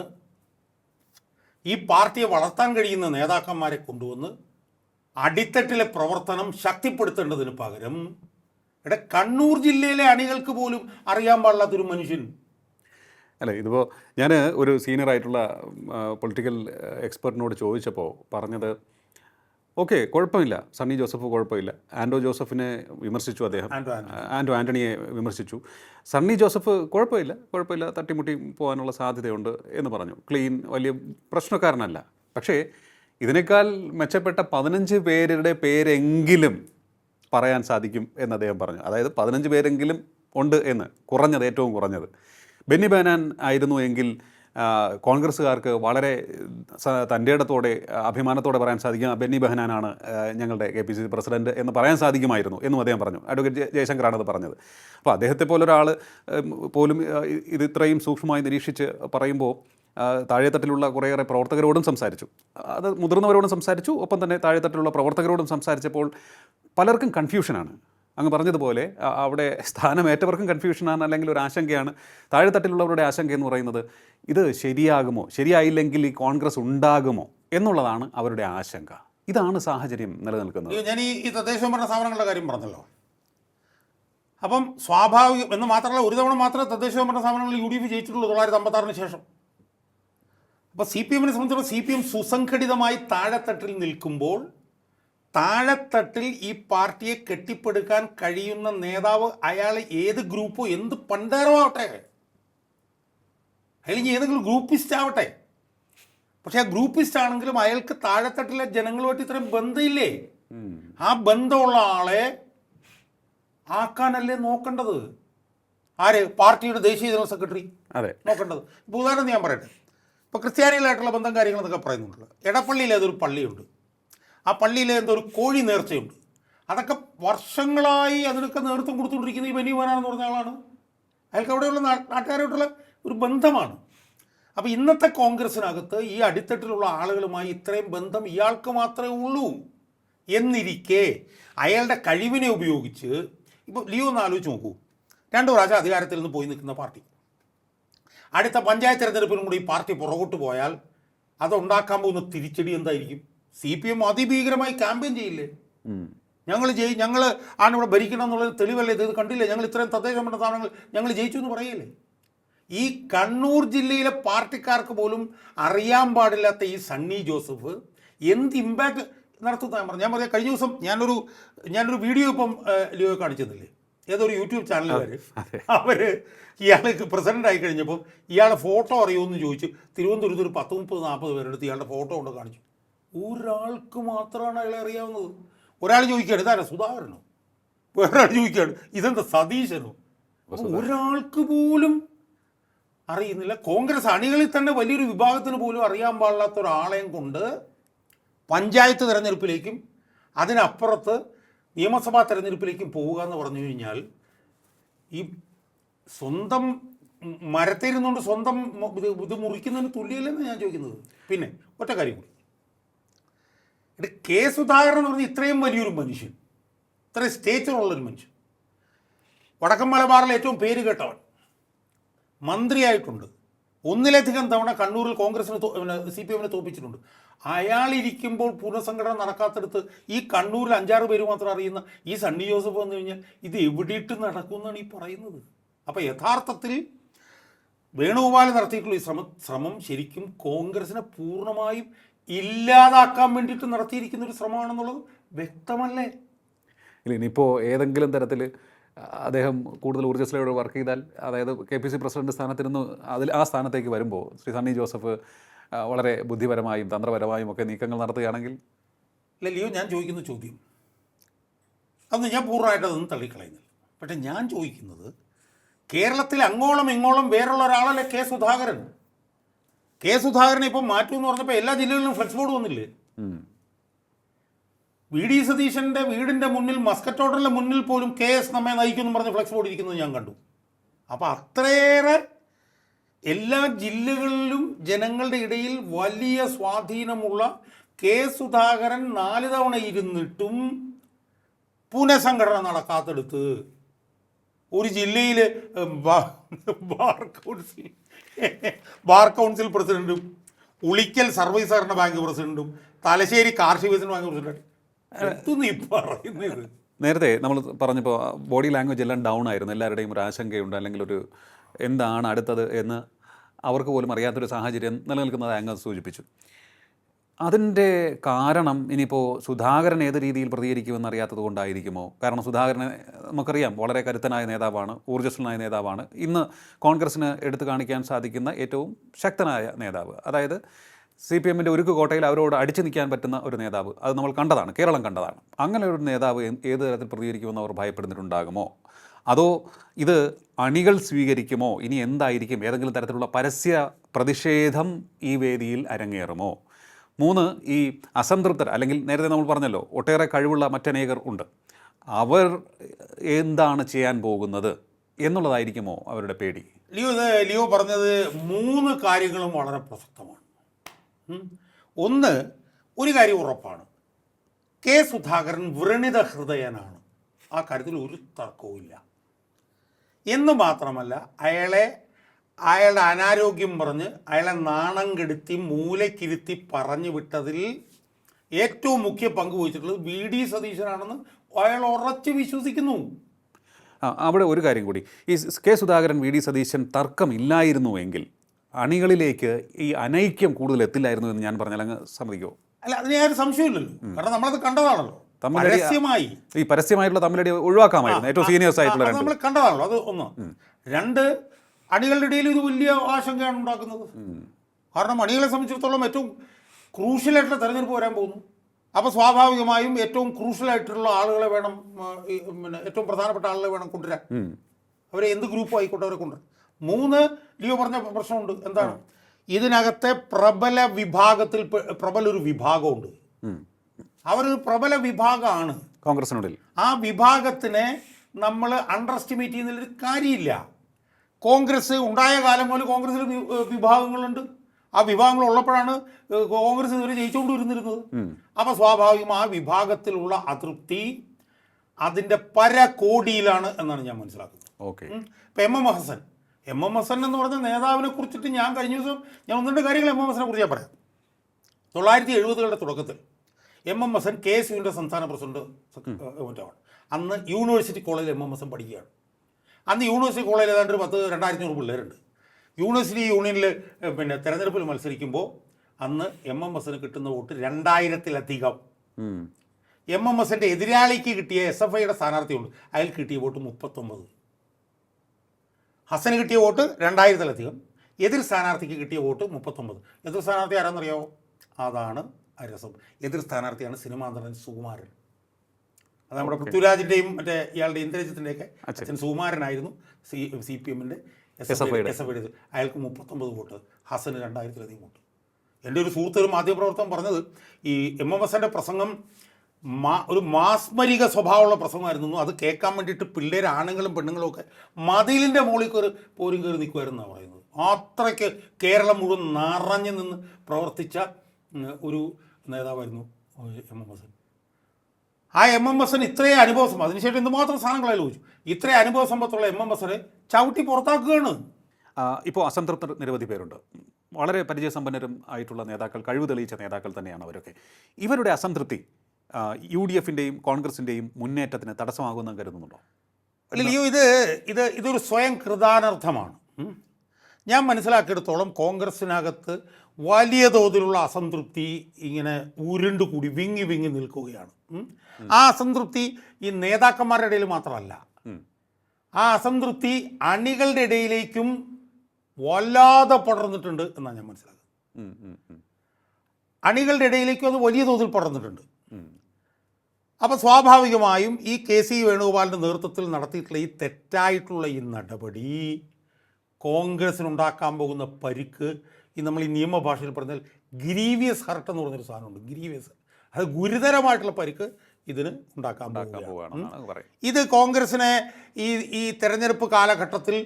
ഈ പാർട്ടിയെ വളർത്താൻ കഴിയുന്ന നേതാക്കന്മാരെ കൊണ്ടുവന്ന് അടിത്തട്ടിലെ പ്രവർത്തനം ശക്തിപ്പെടുത്തേണ്ടതിന് പകരം ഇവിടെ കണ്ണൂർ ജില്ലയിലെ അണികൾക്ക് പോലും അറിയാൻ പാടില്ലാത്തൊരു മനുഷ്യൻ. അല്ല ഇതിപ്പോൾ ഞാൻ ഒരു സീനിയർ ആയിട്ടുള്ള പൊളിറ്റിക്കൽ എക്സ്പെർട്ടിനോട് ചോദിച്ചപ്പോൾ പറഞ്ഞത് ഓക്കെ കുഴപ്പമില്ല. സണ്ണി ജോസഫ് കുഴപ്പമില്ല. ആൻഡോ ജോസഫിനെ വിമർശിച്ചു അദ്ദേഹം. ആൻഡോ. ആന്റണിയെ വിമർശിച്ചു. സണ്ണി ജോസഫ് കുഴപ്പമില്ല. കുഴപ്പമില്ല. തട്ടിമുട്ടി പോകാനുള്ള സാധ്യതയുണ്ട് എന്ന് പറഞ്ഞു. ക്ലീൻ വലിയ പ്രശ്നക്കാരനല്ല. പക്ഷേ ഇതിനേക്കാൾ മെച്ചപ്പെട്ട പതിനഞ്ച് പേരുടെ പേരെങ്കിലും പറയാൻ സാധിക്കും എന്ന് അദ്ദേഹം പറഞ്ഞു. അതായത് പതിനഞ്ച് പേരെങ്കിലും ഉണ്ട് എന്ന്. കുറഞ്ഞത് ഏറ്റവും കുറഞ്ഞത്. ബെന്നി ബാനാൻ ആയിരുന്നു എങ്കിൽ കോൺഗ്രസ്സുകാർക്ക് വളരെ തന്റെ ഇടത്തോടെ അഭിമാനത്തോടെ പറയാൻ സാധിക്കും ബെന്നി ബെഹനാനാണ് ഞങ്ങളുടെ K P C C president എന്ന് പറയാൻ സാധിക്കുമായിരുന്നു എന്നും അദ്ദേഹം പറഞ്ഞു അഡ്വക്കേറ്റ് ജയ- ജയശങ്കറാണ് അത് പറഞ്ഞത്. അപ്പോൾ അദ്ദേഹത്തെ പോലൊരാൾ പോലും ഇത് ഇത്രയും സൂക്ഷ്മമായി നിരീക്ഷിച്ച് പറയുമ്പോൾ താഴെത്തട്ടിലുള്ള കുറേയേറെ പ്രവർത്തകരോടും സംസാരിച്ചു. അത് മുതിർന്നവരോടും സംസാരിച്ചു ഒപ്പം തന്നെ താഴെത്തട്ടിലുള്ള പ്രവർത്തകരോടും സംസാരിച്ചപ്പോൾ പലർക്കും കൺഫ്യൂഷനാണ്. അങ്ങ് പറഞ്ഞതുപോലെ അവിടെ സ്ഥാനമേറ്റവർക്കും കൺഫ്യൂഷനാണ് അല്ലെങ്കിൽ ഒരു ആശങ്കയാണ് താഴെത്തട്ടിലുള്ളവരുടെ ആശങ്ക എന്ന് പറയുന്നത് ഇത് ശരിയാകുമോ? ശരിയായില്ലെങ്കിൽ ഈ കോൺഗ്രസ് ഉണ്ടാകുമോ? എന്നുള്ളതാണ് അവരുടെ ആശങ്ക. ഇതാണ് സാഹചര്യം നിലനിൽക്കുന്നത്. ഞാൻ ഈ തദ്ദേശ ഭരണ സ്ഥാപനങ്ങളുടെ കാര്യം പറഞ്ഞല്ലോ. അപ്പം സ്വാഭാവികം എന്ന് മാത്രമല്ല ഒരു തവണ മാത്രമേ തദ്ദേശ ഭരണ സ്ഥാപനങ്ങളിൽ യു ഡി എഫ് ജയിച്ചിട്ടുള്ളൂ തൊള്ളായിരത്തി അമ്പത്താറിന് ശേഷം. അപ്പോൾ സി പി എമ്മിനെ സംബന്ധിച്ചിടത്തോളം സി പി എം സുസംഘടിതമായി താഴെത്തട്ടിൽ നിൽക്കുമ്പോൾ താഴെത്തട്ടിൽ ഈ പാർട്ടിയെ കെട്ടിപ്പടുക്കാൻ കഴിയുന്ന നേതാവ് അയാൾ ഏത് ഗ്രൂപ്പോ എന്ത് പണ്ടാരമാവട്ടെ. അയാൾ ഇനി ഏതെങ്കിലും ഗ്രൂപ്പിസ്റ്റ് ആവട്ടെ പക്ഷെ ആ ഗ്രൂപ്പിസ്റ്റ് ആണെങ്കിലും അയാൾക്ക് താഴെത്തട്ടിലെ ജനങ്ങളുമായിട്ട് ഇത്രയും ബന്ധമില്ലേ? ആ ബന്ധമുള്ള ആളെ ആക്കാനല്ലേ നോക്കേണ്ടത്? ആര്? പാർട്ടിയുടെ ദേശീയ ജനറൽ സെക്രട്ടറി അതെ. നോക്കേണ്ടത്. ഇപ്പോൾ ഉദാഹരണം ഞാൻ പറയട്ടെ. ഇപ്പോൾ ക്രിസ്ത്യാനികളായിട്ടുള്ള ബന്ധം കാര്യങ്ങളെന്നൊക്കെ പറയുന്നുണ്ട്. എടപ്പള്ളിയിൽ ഏതൊരു പള്ളിയുണ്ട്? ആ പള്ളിയിൽ എന്തോ ഒരു കോഴി നേർച്ചയുണ്ട്. അതൊക്കെ വർഷങ്ങളായി അതിനൊക്കെ നേതൃത്വം കൊടുത്തുകൊണ്ടിരിക്കുന്ന ഈ ബനിവാനാണെന്ന് പറഞ്ഞ ആളാണ്. അയാൾക്ക് അവിടെയുള്ള നാട്ടുകാരായിട്ടുള്ള ഒരു ബന്ധമാണ്. അപ്പോൾ ഇന്നത്തെ കോൺഗ്രസിനകത്ത് ഈ അടിത്തട്ടിലുള്ള ആളുകളുമായി ഇത്രയും ബന്ധം ഇയാൾക്ക് മാത്രമേ ഉള്ളൂ എന്നിരിക്കെ അയാളുടെ കഴിവിനെ ഉപയോഗിച്ച് ഇപ്പോൾ ലിയോ ഒന്ന് ആലോചിച്ച് നോക്കൂ. രണ്ടു പ്രാവശ്യം അധികാരത്തിൽ നിന്ന് പോയി നിൽക്കുന്ന പാർട്ടി. അടുത്ത പഞ്ചായത്ത് തിരഞ്ഞെടുപ്പിനും കൂടി ഈ പാർട്ടി പുറകോട്ട് പോയാൽ അതുണ്ടാക്കാൻ പോകുന്ന തിരിച്ചടി എന്തായിരിക്കും? സി പി എം അതിഭീകരമായി ക്യാമ്പയിൻ ചെയ്യില്ലേ? ഞങ്ങൾ ജയി ഞങ്ങൾ ആണ് ഇവിടെ ഭരിക്കണം എന്നുള്ളത് തെളിവല്ലേ? ഇത് കണ്ടില്ലേ? ഞങ്ങൾ ഇത്രയും തദ്ദേശ പറഞ്ഞ സാധനങ്ങൾ ഞങ്ങൾ ജയിച്ചു എന്ന് പറയില്ലേ? ഈ കണ്ണൂർ ജില്ലയിലെ പാർട്ടിക്കാർക്ക് പോലും അറിയാൻ പാടില്ലാത്ത ഈ സണ്ണി ജോസഫ് എന്ത് ഇമ്പാക്ട് നടത്തുന്ന ഞാൻ പറഞ്ഞു. ഞാൻ പറയാം കഴിഞ്ഞ ദിവസം ഞാനൊരു ഞാനൊരു വീഡിയോ ഇപ്പം ലിയോ ലിയോ കാണിച്ചെന്നില്ലേ ഏതൊരു യൂട്യൂബ് ചാനലുകാർ അവർ ഇയാൾക്ക് പ്രസിഡന്റ് ആയി കഴിഞ്ഞപ്പോൾ ഇയാളെ ഫോട്ടോ അറിയുമെന്ന് ചോദിച്ചു തിരുവനന്തപുരത്ത് ഒരു പത്ത് മുപ്പത് നാൽപ്പത് പേരെടുത്ത് ഇയാളുടെ ഫോട്ടോ കൊണ്ട് കാണിച്ചു. ഒരാൾക്ക് മാത്രമാണ് അയാളെ അറിയാവുന്നത്. ഒരാൾ ചോദിക്കുകയാണ് ഇതാരാ? സുധാകരനോ? വേറൊരാൾ ചോദിക്കുകയാണ് ഇതെന്താ സതീശനോ? ഒരാൾക്ക് പോലും അറിയുന്നില്ല. കോൺഗ്രസ് അണികളിൽ തന്നെ വലിയൊരു വിഭാഗത്തിന് പോലും അറിയാൻ പാടില്ലാത്ത ഒരാളെയും കൊണ്ട് പഞ്ചായത്ത് തിരഞ്ഞെടുപ്പിലേക്കും അതിനപ്പുറത്ത് നിയമസഭാ തിരഞ്ഞെടുപ്പിലേക്കും പോവുക എന്ന് പറഞ്ഞു കഴിഞ്ഞാൽ ഈ സ്വന്തം മരത്തിരുന്നുകൊണ്ട് സ്വന്തം ഇത് ഇത് മുറിക്കുന്നതിന് തുല്യമില്ലെന്ന് ഞാൻ ചോദിക്കുന്നത്. പിന്നെ ഒറ്റ കാര്യം കൂടി. ഇത് കെ സുധാകരൻ എന്ന് പറഞ്ഞ ഇത്രയും വലിയൊരു മനുഷ്യൻ ഇത്രയും സ്റ്റേച്ചറുള്ളൊരു മനുഷ്യൻ. വടക്കൻ മലബാറിലെ ഏറ്റവും പേര് കേട്ടവൻ മന്ത്രിയായിട്ടുണ്ട്. ഒന്നിലധികം തവണ കണ്ണൂരിൽ കോൺഗ്രസിന് സി പി എമ്മിനെ തോപ്പിച്ചിട്ടുണ്ട് അയാളിരിക്കുമ്പോൾ പുനഃസംഘടന നടക്കാത്തടുത്ത് ഈ കണ്ണൂരിൽ അഞ്ചാറ് പേര് മാത്രം അറിയുന്ന ഈ സണ്ണി ജോസഫ് വന്നു കഴിഞ്ഞാൽ ഇത് എവിടെയിട്ട് നടക്കുമെന്നാണ് ഈ പറയുന്നത്. അപ്പോൾ യഥാർത്ഥത്തിൽ വേണുഗോപാൽ നടത്തിയിട്ടുള്ള ഈ ശ്രമം ശ്രമം ശരിക്കും കോൺഗ്രസിനെ പൂർണമായും ഇല്ലാതാക്കാൻ വേണ്ടിയിട്ട് നടത്തിയിരിക്കുന്ന ഒരു ശ്രമമാണെന്നുള്ളത് വ്യക്തമല്ലേ? ഇല്ല ഇനിയിപ്പോൾ ഏതെങ്കിലും തരത്തിൽ അദ്ദേഹം കൂടുതൽ ഊർജസ്വലയോടെ വർക്ക് ചെയ്താൽ അതായത് കെ പി സി പ്രസിഡന്റ് സ്ഥാനത്തിരുന്ന് അതിൽ ആ സ്ഥാനത്തേക്ക് വരുമ്പോൾ ശ്രീ സണ്ണി ജോസഫ് വളരെ ബുദ്ധിപരമായും തന്ത്രപരമായും ഒക്കെ നീക്കങ്ങൾ നടത്തുകയാണെങ്കിൽ? അല്ല ലിയോ ഞാൻ ചോദിക്കുന്ന ചോദ്യം. അന്ന് ഞാൻ പൂർണമായിട്ട് അതൊന്നും തള്ളിക്കളയുന്നില്ല. പക്ഷെ ഞാൻ ചോദിക്കുന്നത് കേരളത്തിൽ അങ്ങോളം ഇങ്ങോളം വേറുള്ള ഒരാളല്ലേ കെ സുധാകരൻ? കെ സുധാകരനെ ഇപ്പം മാറ്റുമെന്ന് പറഞ്ഞപ്പോൾ എല്ലാ ജില്ലകളിലും ഫ്ലെക്സ് ബോർഡ് വന്നില്ലേ. വി ഡി സതീശന്റെ വീടിന്റെ മുന്നിൽ മസ്കറ്റ് ഓർഡറിന്റെ മുന്നിൽ പോലും കെ എസ് നമ്മെ നയിക്കുമെന്ന് പറഞ്ഞ് ഫ്ലെക്സ് ബോർഡ് ഇരിക്കുന്നത് ഞാൻ കണ്ടു. അപ്പോൾ അത്രയേറെ എല്ലാ ജില്ലകളിലും ജനങ്ങളുടെ ഇടയിൽ വലിയ സ്വാധീനമുള്ള കെ സുധാകരൻ നാല് തവണ ഇരുന്നിട്ടും പുനഃസംഘടന നടക്കാത്തടുത്ത് ഒരു ജില്ലയിൽ ബാർ കൗൺസിൽ ബാർ കൗൺസിൽ പ്രസിഡന്റും ഉളിക്കൽ സർവീസ് സഹകരണ ബാങ്ക് പ്രസിഡന്റും തലശ്ശേരി കാർഷിക വികസന ബാങ്ക് പ്രസിഡന്റ് എന്തു നീ പറയുന്നത്? നേരത്തെ നമ്മൾ പറഞ്ഞപ്പോൾ ബോഡി ലാംഗ്വേജ് എല്ലാം ഡൗൺ ആയിരുന്നു. എല്ലാവരുടെയും ഒരു ആശങ്കയുണ്ട് അല്ലെങ്കിൽ ഒരു എന്താണ് അടുത്തത് എന്ന് അവർക്ക് പോലും അറിയാത്തൊരു സാഹചര്യം നിലനിൽക്കുന്നത് അങ്ങ് സൂചിപ്പിച്ചു. അതിന്റെ കാരണം ഇനിയിപ്പോൾ സുധാകരൻ ഏത് രീതിയിൽ പ്രതികരിക്കുമെന്ന് അറിയാത്തത് കൊണ്ടായിരിക്കുമോ? കാരണം സുധാകരനെ നമുക്കറിയാം വളരെ കരുത്തനായ നേതാവാണ് ഊർജസ്വലനായ നേതാവാണ്. ഇന്ന് കോൺഗ്രസ്സിന് എടുത്തു കാണിക്കാൻ സാധിക്കുന്ന ഏറ്റവും ശക്തനായ നേതാവ് അതായത് സി പി എമ്മിന്റെ ഉരുക്ക് കോട്ടയിൽ അവരോട് അടിച്ചു നിൽക്കാൻ പറ്റുന്ന ഒരു നേതാവ്. അത് നമ്മൾ കണ്ടതാണ് കേരളം കണ്ടതാണ്. അങ്ങനെ ഒരു നേതാവ് ഏത് തരത്തിൽ പ്രതികരിക്കുമെന്ന് അവർ ഭയപ്പെടുന്നിട്ടുണ്ടാകുമോ അതോ ഇത് അണികൾ സ്വീകരിക്കുമോ? ഇനി എന്തായിരിക്കും? ഏതെങ്കിലും തരത്തിലുള്ള പരസ്യ പ്രതിഷേധം ഈ വേദിയിൽ അരങ്ങേറുമോ? മൂന്ന് ഈ അസംതൃപ്തർ അല്ലെങ്കിൽ നേരത്തെ നമ്മൾ പറഞ്ഞല്ലോ ഒട്ടേറെ കഴിവുള്ള മറ്റനേകർ ഉണ്ട്. അവർ എന്താണ് ചെയ്യാൻ പോകുന്നത് എന്നുള്ളതായിരിക്കുമോ അവരുടെ പേടി? ലിയോ ലിയോ പറഞ്ഞത് മൂന്ന് കാര്യങ്ങളും വളരെ പ്രസക്തമാണ്. ഒന്ന് ഒരു കാര്യം ഉറപ്പാണ്. കെ സുധാകരൻ വ്രണിത ഹൃദയനാണ്. ആ കാര്യത്തിൽ ഒരു തർക്കവുമില്ല. എന്ന് മാത്രമല്ല അയാളെ അയാളുടെ അനാരോഗ്യം പറഞ്ഞ് അയാളെ നാണം കെടുത്തി മൂലക്കിരുത്തി പറഞ്ഞു വിട്ടതിൽ ഏറ്റവും മുഖ്യ പങ്ക് വഹിച്ചിട്ടുള്ളത് വി ഡി സതീശനാണെന്ന് അയാൾ ഉറച്ചു വിശ്വസിക്കുന്നു. അവിടെ ഒരു കാര്യം കൂടി. ഈ K Sudhakaran V D Satheesan തർക്കമില്ലായിരുന്നുവെങ്കിൽ അണികളിലേക്ക് ഈ അനൈക്യം കൂടുതൽ എത്തില്ലായിരുന്നു എന്ന് ഞാൻ പറഞ്ഞാൽ അങ്ങ് സമ്മതിക്കുമോ? അല്ല അതിന് ഞാൻ സംശയമില്ലല്ലോ കാരണം നമ്മളത് കണ്ടതാണല്ലോ. പരസ്യമായി. ഈ പരസ്യമായിട്ടുള്ള തമ്മിലടി ഒഴിവാക്കാമായിരുന്നു. ഏറ്റവും സീനിയേഴ്സ് ആയിട്ടുള്ള നമ്മൾ കണ്ടതാണല്ലോ അത് ഒന്ന്. രണ്ട് അണികളുടെ ഇടയിൽ ഇത് വലിയ ആശങ്കയാണ് ഉണ്ടാക്കുന്നത്. കാരണം അണികളെ സംബന്ധിച്ചിടത്തോളം ഏറ്റവും ക്രൂഷ്യലായിട്ടുള്ള തെരഞ്ഞെടുപ്പ് വരാൻ പോകുന്നു. അപ്പോൾ സ്വാഭാവികമായും ഏറ്റവും ക്രൂഷ്യലായിട്ടുള്ള ആളുകളെ വേണം പിന്നെ ഏറ്റവും പ്രധാനപ്പെട്ട ആളുകളെ വേണം കൊണ്ടുവരാൻ. അവരെ എന്ത് ഗ്രൂപ്പ് ആയിക്കോട്ടെ അവരെ കൊണ്ടുവരാൻ. മൂന്ന് ലിയോ പറഞ്ഞ പ്രശ്നമുണ്ട്. എന്താണ്? ഇതിനകത്തെ പ്രബല വിഭാഗത്തിൽ പ്രബല ഒരു വിഭാഗമുണ്ട്. അവരൊരു പ്രബല വിഭാഗമാണ്. കോൺഗ്രസിനുള്ളിൽ. ആ വിഭാഗത്തിനെ നമ്മൾ അണ്ടർ എസ്റ്റിമേറ്റ് ചെയ്യുന്നതിൽ കാര്യമില്ല. കോൺഗ്രസ് ഉണ്ടായ കാലം മുതൽ കോൺഗ്രസിൽ വിഭാഗങ്ങളുണ്ട്. ആ വിഭാഗങ്ങൾ ഉള്ളപ്പോഴാണ് കോൺഗ്രസ് ഇതുവരെ ജയിച്ചുകൊണ്ട് വരുന്നിരുന്നത് അപ്പോൾ സ്വാഭാവികം ആ വിഭാഗത്തിലുള്ള അതൃപ്തി അതിന്റെ പരകോടിയിലാണ് എന്നാണ് ഞാൻ മനസ്സിലാക്കുന്നത്. ഓക്കെ. ഇപ്പം M M Hassan. M M Hassan എന്ന് പറഞ്ഞ നേതാവിനെ കുറിച്ചിട്ട് ഞാൻ കഴിഞ്ഞ ദിവസം ഞാൻ ഒന്ന് രണ്ട് കാര്യങ്ങൾ എം എം ഹസനെ കുറിച്ച് ഞാൻ പറയാം. തൊള്ളായിരത്തി എഴുപതുകളുടെ തുടക്കത്തിൽ M M Hassan K S യുവിന്റെ സംസ്ഥാന പ്രസിഡന്റ് മറ്റാണ്. അന്ന് യൂണിവേഴ്സിറ്റി കോളേജിൽ എം എം ഹസൻ പഠിക്കുകയാണ്. അന്ന് യൂണിവേഴ്സിറ്റി കോളേജിൽ ഏതാണ്ട് ഒരു പത്ത് രണ്ടായിരത്തി നൂറ് പിള്ളേരുണ്ട്. യൂണിവേഴ്സിറ്റി യൂണിയനിൽ പിന്നെ തെരഞ്ഞെടുപ്പിൽ മത്സരിക്കുമ്പോൾ അന്ന് എം എം ഹസന് കിട്ടുന്ന വോട്ട് രണ്ടായിരത്തിലധികം. എം എം എസിന്റെ എതിരാളിക്ക് കിട്ടിയ എസ് എഫ് ഐയുടെ സ്ഥാനാർത്ഥിയുണ്ട്. അയാൾ കിട്ടിയ വോട്ട് മുപ്പത്തൊമ്പത്. ഹസന് കിട്ടിയ വോട്ട് രണ്ടായിരത്തിലധികം. എതിർ സ്ഥാനാർത്ഥിക്ക് കിട്ടിയ വോട്ട് മുപ്പത്തൊമ്പത്. എതിർ സ്ഥാനാർത്ഥി ആരാന്നറിയാവോ അതാണ് രസം എതിർ സ്ഥാനാർത്ഥിയാണ് സിനിമാന്തരൻ സുകുമാരൻ. അത് നമ്മുടെ പൃഥ്വിരാജിന്റെയും മറ്റേ ഇയാളുടെ ഇന്ദ്രജിത്തിന്റെയൊക്കെ അച്ഛൻ. സുകുമാരനായിരുന്നു. സി സി പി എമ്മിന്റെ എസ് എഫ് എസ് എഫ് ഐയുടെ. അയാൾക്ക് മുപ്പത്തൊമ്പത് വോട്ട് ഹസന് രണ്ടായിരത്തിലധികം വോട്ട്. എന്റെ ഒരു സുഹൃത്ത് ഒരു മാധ്യമപ്രവർത്തകൻ പറഞ്ഞത് ഈ എം എം എസിന്റെ പ്രസംഗം മാ ഒരു മാസ്മരിക സ്വഭാവമുള്ള പ്രസംഗമായിരുന്നു. അത് കേൾക്കാൻ വേണ്ടിയിട്ട് പിള്ളേർ ആണുങ്ങളും പെണ്ണുങ്ങളും ഒക്കെ മതിലിന്റെ മുകളിൽ കയറി പോരും കയറി നിൽക്കുമായിരുന്നാണ് പറയുന്നത്. അത്രയ്ക്ക് കേരളം മുഴുവൻ നിറഞ്ഞു നിന്ന് പ്രവർത്തിച്ച ഒരു നേതാവായിരുന്നു എം എം ഹസൻ. ആ എം എം ഹസൻ ഇത്രയും അനുഭവ അതിനുശേഷം എന്തുമാത്രം സാധനങ്ങളെ ചോദിച്ചു ഇത്രയും അനുഭവ സമ്പത്തുള്ള എം എം ഹസനെ ചവിട്ടി പുറത്താക്കുകയാണ്. ഇപ്പോൾ അസംതൃപ്തർ നിരവധി പേരുണ്ട്. വളരെ പരിചയസമ്പന്നരും ആയിട്ടുള്ള നേതാക്കൾ കഴിവ് തെളിയിച്ച നേതാക്കൾ തന്നെയാണ് അവരൊക്കെ. ഇവരുടെ അസംതൃപ്തി യു ഡി എഫിന്റെയും കോൺഗ്രസിന്റെയും മുന്നേറ്റത്തിന് തടസ്സമാകുമെന്ന് കരുതുന്നുണ്ടോ? അല്ലയോ ഇത് ഇത് ഇതൊരു സ്വയം കൃതാനർത്ഥമാണ്. ഞാൻ മനസ്സിലാക്കിയെടുത്തോളം കോൺഗ്രസിനകത്ത് വലിയ തോതിലുള്ള അസംതൃപ്തി ഇങ്ങനെ ഉരുണ്ടു കൂടി വിങ്ങി വിങ്ങി നിൽക്കുകയാണ്. ആ അസംതൃപ്തി ഈ നേതാക്കന്മാരുടെ ഇടയിൽ മാത്രമല്ല. ആ അസംതൃപ്തി അണികളുടെ ഇടയിലേക്കും വല്ലാതെ പടർന്നിട്ടുണ്ട് എന്നാണ് ഞാൻ മനസ്സിലാക്കുന്നത്. അണികളുടെ ഇടയിലേക്കും അത് വലിയ തോതിൽ പടർന്നിട്ടുണ്ട്. അപ്പോൾ സ്വാഭാവികമായും ഈ കെ സി വേണുഗോപാലിന്റെ നേതൃത്വത്തിൽ നടത്തിയിട്ടുള്ള ഈ തെറ്റായിട്ടുള്ള ഈ നടപടി കോൺഗ്രസിനുണ്ടാക്കാൻ പോകുന്ന പരിക്ക് ഈ നമ്മൾ ഈ നിയമഭാഷയിൽ പറഞ്ഞാൽ ഗ്രീവിയസ് ഹർട്ട് എന്ന് പറഞ്ഞൊരു സാധനമുണ്ട്. ഗ്രീവിയസ് അത് ഗുരുതരമായിട്ടുള്ള പരിക്ക് ഇതിന് ഉണ്ടാക്കാൻ പോവുകയാണ്. ഇത് കോൺഗ്രസിനെ ഈ ഈ തെരഞ്ഞെടുപ്പ് കാലഘട്ടത്തിൽ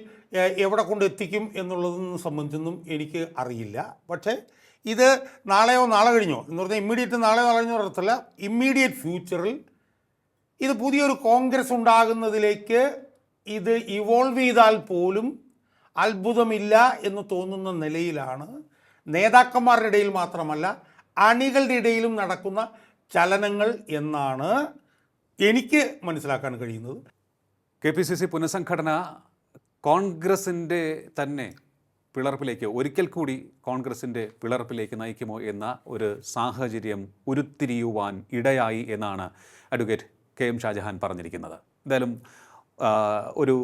എവിടെ കൊണ്ട് എത്തിക്കും എന്നുള്ളതെന്ന് സംബന്ധിച്ചൊന്നും എനിക്ക് അറിയില്ല. പക്ഷേ ഇത് നാളെയോ നാളെ കഴിഞ്ഞോ എന്ന് പറഞ്ഞാൽ ഇമ്മീഡിയറ്റ് നാളെയോ നാളെ കഴിഞ്ഞോ അർത്ഥമല്ല ഇമ്മീഡിയറ്റ് ഫ്യൂച്ചറിൽ ഇത് പുതിയൊരു കോൺഗ്രസ് ഉണ്ടാകുന്നതിലേക്ക് ഇത് ഇവോൾവ് ചെയ്താൽ പോലും അത്ഭുതമില്ല എന്ന് തോന്നുന്ന നിലയിലാണ്. നേതാക്കന്മാരുടെ ഇടയിൽ മാത്രമല്ല അണികളുടെ ഇടയിലും നടക്കുന്ന ചലനങ്ങൾ എന്നാണ് എനിക്ക് മനസ്സിലാക്കാൻ കഴിയുന്നത്. കെ പി സി സി പുനഃസംഘടന കോൺഗ്രസിന്റെ തന്നെ പിളർപ്പിലേക്ക് ഒരിക്കൽ കൂടി കോൺഗ്രസിന്റെ പിളർപ്പിലേക്ക് നയിക്കുമോ എന്ന ഒരു സാഹചര്യം ഉരുത്തിരിയുവാൻ ഇടയായി എന്നാണ് അഡ്വക്കേറ്റ് കെ എം ഷാജഹാൻ പറഞ്ഞിരിക്കുന്നത്. എന്തായാലും ഒരു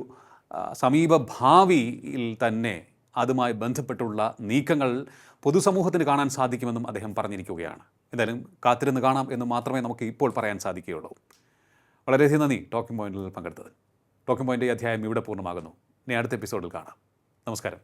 സമീപ ഭാവിയിൽ തന്നെ അതുമായി ബന്ധപ്പെട്ടുള്ള നീക്കങ്ങൾ പൊതുസമൂഹത്തിന് കാണാൻ സാധിക്കുമെന്നും അദ്ദേഹം പറഞ്ഞിരിക്കുകയാണ്. എന്തായാലും കാത്തിരുന്ന് കാണാം എന്ന് മാത്രമേ നമുക്ക് ഇപ്പോൾ പറയാൻ സാധിക്കുകയുള്ളൂ. വളരെയധികം നന്ദി ടോക്കിംഗ് പോയിന്റിൽ പങ്കെടുത്തത് ടോക്കിംഗ് പോയിന്റ് അധ്യായം ഇവിടെ പൂർണമാകുന്നു. ഇനി അടുത്ത എപ്പിസോഡിൽ കാണാം. നമസ്കാരം.